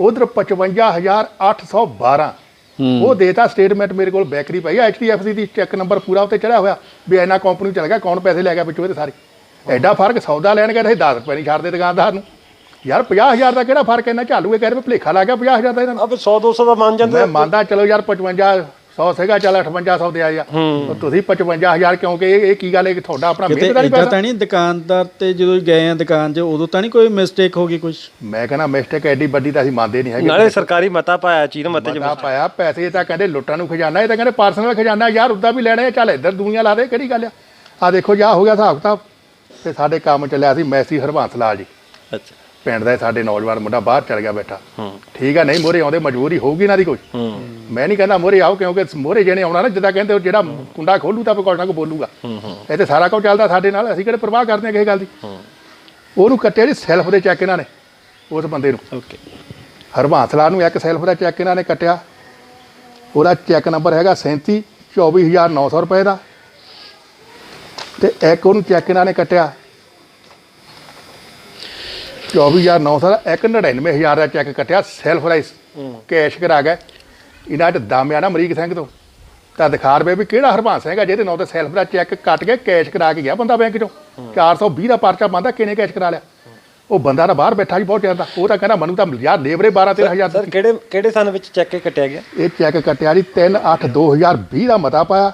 ਉਧਰ 55812 ਹੂੰ। ਉਹ ਦੇਤਾ ਸਟੇਟਮੈਂਟ ਮੇਰੇ ਕੋਲ ਬੈਕਰੀ ਪਈ ਆ ਐਚਡੀਐਫਸੀ ਦੀ। ਚੈੱਕ ਨੰਬਰ ਪੂਰਾ ਉੱਤੇ ਚੜਿਆ ਹੋਇਆ। ਵੀ ਇੰਨਾ ਕੰਪਨੀ ਚਲ ਗਿਆ ਕੌਣ ਪੈਸੇ ਲੈ ਗਿਆ ਵਿੱਚੋਂ ਇਹਦੇ ਸਾਰੇ। ਐਡਾ ਫ਼ਰਕ ਸੌਦਾ ਲੈਣ ਗਏ ਤਾਂ ਅਸੀਂ 10 ਰੁਪਏ ਨਹੀਂ ਛੱਡਦੇ ਦੁਕਾਨਦਾਰ ਨੂੰ। ਯਾਰ 50000 ਦਾ ਕਿਹੜਾ ਫ਼ਰਕ ਇੰਨਾ ਝਾਲੂ ਇਹ ਕਹਿ ਰਹੇ ਭੁਲੇਖਾ ਲੱਗ ਗਿਆ 50000 ਦਾ ਇਹਨਾਂ ਨੂੰ। ਅਬ 100 200 ਦਾ ਮੰਨ ਜਾਂਦੇ। ਮੈਂ ਮੰਨਦਾ ਚਲੋ ਯਾਰ 55 100 ਸੀਗਾ ਚੱਲ 5800 ਦੇ ਆਇਆ ਤੁਸੀਂ 55000 ਕਿਉਂਕਿ ਇਹ ਇਹ ਕੀ ਗੱਲ ਹੈ ਕਿ ਤੁਹਾਡਾ ਆਪਣਾ ਮਿਹਨਤ ਦਾ ਨਹੀਂ ਇਦਾਂ ਪੈਸਾ ਤਾਂ ਨਹੀਂ ਦੁਕਾਨਦਾਰ ਤੇ ਜਦੋਂ ਗਏ ਆ ਦੁਕਾਨ 'ਚ ਉਦੋਂ ਤਾਂ ਨਹੀਂ ਕੋਈ ਮਿਸਟੇਕ ਹੋ ਗਈ ਕੁਝ ਮੈਂ ਕਹਿੰਦਾ ਮਿਸਟੇਕ ਐਡੀ ਵੱਡੀ ਤਾਂ ਅਸੀਂ ਮੰਨਦੇ ਨਹੀਂ ਹੈਗੇ। ਨਾਲੇ ਸਰਕਾਰੀ ਮਤਾ ਪਾਇਆ ਚੀਨ ਮਤੇ ਚ ਮਤਾ ਪਾਇਆ ਪੈਸੇ ਤਾਂ ਕਹਿੰਦੇ ਲੁੱਟਾਂ ਨੂੰ ਖਜ਼ਾਨਾ ਇਹ ਤਾਂ ਕਹਿੰਦੇ ਪਰਸਨਲ ਖਜ਼ਾਨਾ ਯਾਰ ਉਦਾਂ ਵੀ ਲੈਣੇ ਆ, ਚੱਲ ਇੱਧਰ ਦੁਨੀਆ ਲਾ ਦੇ ਕਿਹੜੀ ਗੱਲ ਆ? ਆ ਦੇਖੋ ਜਾ ਹੋ ਗਿਆ ਹਿਸਾਬ ਕਿਤਾਬ ਤੇ ਸਾਡੇ ਕੰਮ ਚੱਲਿਆ ਸੀ ਮੈਸੀ ਹਰਬੰਸ ਲਾਲ ਜੀ। ਅੱਛਾ। ਪਿੰਡ ਦਾ ਇਹ ਸਾਡੇ ਨੌਜਵਾਨ ਮੁੰਡਾ ਬਾਹਰ ਚਲ ਗਿਆ ਬੈਠਾ। ਹੂੰ। ਠੀਕ ਆ ਨਹੀਂ ਮੋਰੇ ਆਉਂਦੇ ਮਜਬੂਰੀ ਹੋਊਗੀ ਇਹਨਾਂ ਦੀ ਕੋਈ। ਹੂੰ। ਮੈਂ ਨਹੀਂ ਕਹਿੰਦਾ ਮੋਰੇ ਆਓ ਕਿਉਂਕਿ ਮੋਰੇ ਜਿਹਨੇ ਆਉਣਾ ਨਾ ਜਿੱਦਾਂ ਕਹਿੰਦੇ ਉਹ ਜਿਹੜਾ ਕੁੰਡਾ ਖੋਲੂ ਤਾਂ ਕੋਈ ਨਾ ਕੋਈ ਬੋਲੂਗਾ। ਹੂੰ ਹੂੰ। ਇਹ ਤੇ ਸਾਰਾ ਕੁਝ ਚੱਲਦਾ ਸਾਡੇ ਨਾਲ ਅਸੀਂ ਕਿਹੜੇ ਪਰਵਾਹ ਕਰਦੇ ਹਾਂ ਕਿਸੇ ਗੱਲ ਦੀ? ਉਹਨੂੰ ਕੱਟਿਆ ਜੀ ਸੈਲਫ ਦੇ ਚੈੱਕ ਇਹਨਾਂ ਨੇ ਉਸ ਬੰਦੇ ਨੂੰ। ਓਕੇ। ਹਰਬਾਂਸਲਾ ਨੂੰ ਇੱਕ ਸੈਲਫ ਦਾ ਚੈੱਕ ਇਹਨਾਂ ਨੇ ਕੱਟਿਆ। ਉਹਦਾ ਚੈੱਕ ਨੰਬਰ ਹੈਗਾ 37 24900 ਰੁਪਏ ਦਾ। ਤੇ ਇੱਕ ਉਹਨੂੰ ਚੈੱਕ ਇਹਨਾਂ ਨੇ ਕੱਟਿਆ। 24900 ਦਾ ਇੱਕ 99000 ਦਾ ਚੈੱਕ ਕੱਟਿਆ ਸੈਲਫ ਰਾਈਸ ਕੈਸ਼ ਕਰਾ ਗਏ। ਇਹਨਾਂ ਚ ਦਾਮਿਆ ਨਾ ਅਮਰੀਕ ਸਿੰਘ ਤੋਂ। ਤਾਂ ਦਿਖਾ ਰਵੇ ਵੀ ਕਿਹੜਾ ਹਰਬੰਸ ਹੈਗਾ ਜਿਹਦੇ ਨਾਂ ਤੇ ਸੈਲਫ ਦਾ ਚੈੱਕ ਕੱਟ ਕੇ ਕੈਸ਼ ਕਰਾ ਕੇ ਗਿਆ ਬੰਦਾ ਬੈਂਕ ਚੋਂ। 420 ਦਾ ਪਰਚਾ ਬੰਦਾ ਕਿਨੇ ਕੈਸ਼ ਕਰਾ ਲਿਆ? ਉਹ ਬੰਦਾ ਤਾਂ ਬਾਹਰ ਬੈਠਾ ਜੀ ਬਹੁਤ ਚਿਰ ਦਾ। ਉਹ ਤਾਂ ਕਹਿੰਦਾ ਮੈਨੂੰ ਤਾਂ ਯਾਰ ਲੇਬਰੇ 12 13000 ਸਰ ਕਿਹੜੇ ਕਿਹੜੇ ਸਨ ਵਿੱਚ ਚੈੱਕ ਕੱਟਿਆ ਗਿਆ? ਇਹ ਚੈੱਕ ਕੱਟਿਆ ਜੀ 3 8 2020 ਦਾ ਮਤਾ ਪਾਇਆ।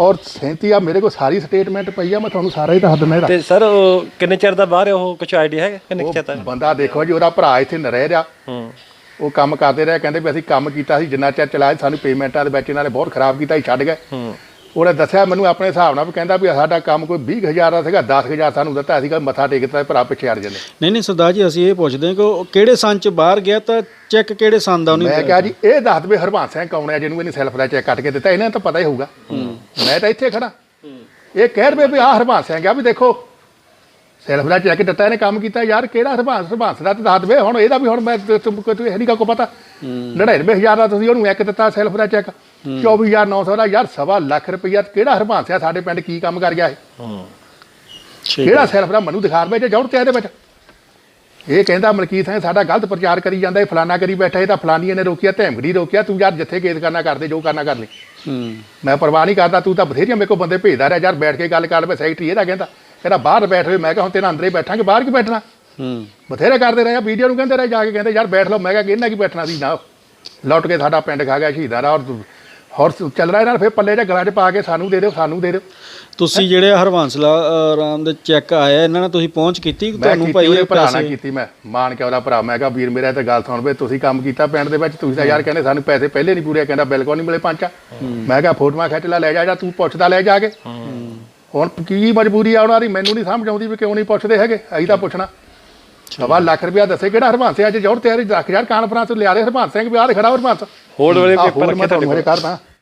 ਔਰ 37 ਆ ਮੇਰੇ ਕੋਲ ਸਾਰੀ ਸਟੇਟਮੈਂਟ ਪਈ ਆ ਮੈਂ ਤੁਹਾਨੂੰ ਸਾਰਾ ਹੀ ਦੱਸ ਦਿੰਦਾ ਇਹਦਾ। ਤੇ ਸਰ ਉਹ ਕਿੰਨੇ ਚਿਰ ਦਾ ਬਾਹਰ ਹੈ? ਉਹ ਕੁਝ ਆਈਡੀਆ ਹੈ ਕਿੰਨੇ ਕੁ ਚਿਰ ਦਾ ਉਹ ਬੰਦਾ ਦੇਖੋ ਜੀ ਉਹਦਾ ਭਰਾ ਇੱਥੇ ਨ ਰਹਿ ਰਿਹਾ। ਹੂੰ। ਉਹ ਕੰਮ ਕਰਦੇ ਰਹੇ ਕਹਿੰਦੇ ਵੀ ਅਸੀਂ ਕੰਮ ਕੀਤਾ ਸੀ ਜਿੰਨਾ ਚਿਰ ਚਲਾਇਆ ਸਾਨੂੰ ਪੇਮੈਂਟਾਂ ਦੇ ਵਿੱਚ ਇਹਨਾਂ ਨੇ ਬਹੁਤ ਖਰਾਬ ਕੀਤਾ ਸੀ ਛੱਡ ਗਏ। ਹੂੰ। ਉਹਨੇ ਦੱਸਿਆ ਮੈਨੂੰ ਆਪਣੇ ਹਿਸਾਬ ਨਾਲ ਵੀ ਕਹਿੰਦਾ ਵੀ ਸਾਡਾ ਕੰਮ ਕੋਈ 20000 ਦਾ ਸੀਗਾ 10000 ਸਾਨੂੰ ਦਿੱਤਾ ਸੀਗਾ ਮੱਥਾ ਟੇਕਤਾ ਭਰਾ ਪਿੱਛੇ ਹਟ ਜਾਂਦੇ। ਨਹੀਂ ਨਹੀਂ ਸਰਦਾਰ ਜੀ ਅਸੀਂ ਇਹ ਪੁੱਛਦੇ ਹਾਂ ਕਿ ਉਹ ਕਿਹੜੇ ਸੰਨ ਚ ਬਾਹਰ ਗਿਆ ਤਾਂ ਚੈੱਕ ਕਿਹੜੇ ਸੰਨ ਦਾ ਉਹਨੇ ਮੈਂ ਕਿਹਾ ਜੀ ਇਹ ਦੱਸ ਦੇ ਹਰਬੰਸ ਸਿੰਘ ਕੌਣ ਹੈ ਜਿਹਨੂੰ ਇਹਨੇ ਸੈਲਫ ਦਾ ਚੈੱਕ ਕੱਟ ਕੇ ਦਿੱਤਾ ਇਹਨਾਂ ਤਾਂ ਪਤਾ ਹੀ ਹੋਊਗਾ। ਮੈਂ ਤਾਂ ਇੱਥੇ ਖੜਾ ਇਹ ਕਹਿ ਰਵੇ ਵੀ ਆਹ ਹਰਬੰਸ ਸਿੰਘ ਆ ਵੀ ਦੇਖੋ ਸੈਲਫ ਦਾ ਚੈੱਕ ਦਿੱਤਾ ਇਹਨੇ ਕੰਮ ਕੀਤਾ ਯਾਰ ਕਿਹੜਾ ਹਰਬੰਸ ਹਰਬੰਸ ਦਾ ਤਾਂ ਦੱਸ ਹੁਣ ਇਹਦਾ ਵੀ ਹੁਣ ਮੈਂ ਤੁਮ ਕੋਈ ਇਹ ਨਹੀਂ ਕੋ ਪਤਾ। 99000 ਦਾ ਤੁਸੀਂ ਉਹਨੂੰ ਇੱਕ ਦਿੱਤਾ ਸੈਲਫ ਦਾ ਚੈੱਕ 24900 ਦਾ ਯਾਰ ਸਵਾ ਲੱਖ ਰੁਪਈਆ ਕਿਹੜਾ ਹਰਬੰਸ ਆ ਸਾਡੇ ਪਿੰਡ ਕੀ ਕੰਮ ਕਰ ਗਿਆ ਇਹ? ਹੂੰ। ਕਿਹੜਾ ਸੈਲਫ ਦਾ ਮੈਨੂੰ ਦਿਖਾ ਰਵੇ ਜੇ ਜੌੜ ਤੇ ਇਹਦੇ ਵਿੱਚ। ਇਹ ਕਹਿੰਦਾ ਮਲਕੀਤ ਸਿੰਘ ਸਾਡਾ ਗਲਤ ਪ੍ਰਚਾਰ ਕਰੀ ਜਾਂਦਾ ਇਹ ਫਲਾਨਾ ਕਰੀ ਬੈਠਾ ਇਹ ਤਾਂ ਫਲਾਨੀਏ ਨੇ ਰੋਕਿਆ ਧੈਮਗੜੀ ਰੋਕਿਆ ਤੂੰ ਯਾਰ ਜਿੱਥੇ ਕੇਸ ਕਰਨਾ ਕਰਦੇ ਜੋ ਕਰਨਾ ਕਰ ਲੈ। ਹੂੰ। ਮੈਂ ਪਰਵਾਹ ਨਹੀਂ ਕਰਦਾ ਤੂੰ ਤਾਂ ਬਥੇਰੀਆਂ ਮੇਰੇ ਕੋਲ ਬੰਦੇ ਭੇਜਦਾ ਰਿਹਾ ਯਾਰ ਬੈਠ ਕੇ ਗੱਲ ਕਰ ਵੇ ਸੈਕਟਰੀ ਇਹਦਾ ਕਹਿੰਦਾ। ਕਹਿੰਦਾ ਬਾਹਰ ਬੈਠ ਹੋਏ ਮੈਂ ਕਿਹਾ ਹੁਣ ਤੇਰਾ ਅੰਦਰੇ ਬੈਠਾਂਗੇ ਬਾਹਰ ਕੀ ਬੈਠਣਾ? ਹੂੰ। ਬਥੇਰੇ ਕਰਦੇ ਰਹੇ ਵੀਡੀਓ ਨੂੰ ਕਹਿੰਦੇ ਰਹੇ ਜਾ ਕੇ ਕਹਿੰਦੇ ਯਾਰ ਬੈਠ ਲਓ। ਮੈਂ ਕਿਹਾ ਕਿ ਇਹਨਾਂ ਕੀ ਬੈਠਣਾ ਸੀ? ਨਾ ਲੁੱਟ ਕੇ ਸਾਡਾ ਪਿੰਡ ਖਾ ਗਿਆ ਸ਼ਹੀਦਾਂ ਦਾ ਔਰ ਹੋਰ ਚੱਲ ਰਿਹਾ ਇਹਨਾਂ ਨੇ ਫਿਰ ਪੱਲੇ 'ਚ ਗਲਾਂ 'ਚ ਪਾ ਕੇ ਸਾਨੂੰ ਦੇ ਦਿਓ ਸਾਨੂੰ ਦੇ ਦਿਓ। ਤੁਸੀਂ ਜਿਹੜੇ ਹਰਵੰਸਲਾ ਰਾਮ ਦੇ ਚੈੱਕ ਆਇਆ ਇਹਨਾਂ ਨਾਲ ਤੁਸੀਂ ਪਹੁੰਚ ਕੀਤੀ ਤੁਹਾਨੂੰ ਭਾਈ ਇਹ ਨਾਲ ਪੈਸੇ? ਕੀਤੀ ਮੈਂ ਮਾਨ ਕੇ ਉਹਦਾ ਭਰਾ। ਮੈਂ ਕਿਹਾ ਵੀਰ ਮੇਰਾ ਤੇ ਗੱਲ ਸੁਣ ਵੇ ਤੁਸੀਂ ਕੰਮ ਕੀਤਾ ਪਿੰਡ ਦੇ ਵਿੱਚ ਤੁਸੀਂ ਤਾਂ ਯਾਰ ਕਹਿੰਦੇ ਸਾਨੂੰ ਪੈਸੇ ਪਹਿਲੇ ਨਹੀਂ ਪੂਰੇ ਕਹਿੰਦਾ ਬਿਲਕੁਲ ਨਹੀਂ ਮਿਲੇ ਪੰਚਾ ਮੈਂ ਕਿਹਾ ਫੋਟੋਆਂ ਖਿੱਚ ਲੈ ਲੈ ਜਾ ਜਾਂ ਤੂੰ ਪੁੱਛਦਾ ਲੈ ਜਾ ਕੇ। ਹੁਣ ਕੀ ਮਜਬੂਰੀ ਆ ਉਹਨਾਂ ਦੀ? ਮੈਨੂੰ ਨਹੀਂ ਸਮਝ ਆਉਂਦੀ ਵੀ ਕਿਉਂ ਨਹੀਂ ਪੁੱਛਦੇ ਹੈਗੇ। ਅਸੀਂ ਤਾਂ ਪੁੱਛਣਾ। ਸਵਾ ਲੱਖ ਰੁਪਇਆ ਦੱਸੇ ਕਿਹੜਾ ਹਰਬੰਸ ਅੱਜ ਜੋੜ ਤਿਆਰੀ ਰੱਖ ਯਾਰ ਕਾਨਫਰੰਸ ਲਿਆ ਦੇ ਹਰਬੰਸ ਸਿੰਘ ਵੀ ਆਹ ਖੜਾ ਹਰਬੰਸ। ਹੋਲਡ ਵਾਲੇ ਪੇਪਰ ਮੈਂ ਤੁਹਾਨੂੰ ਕਰਦਾ।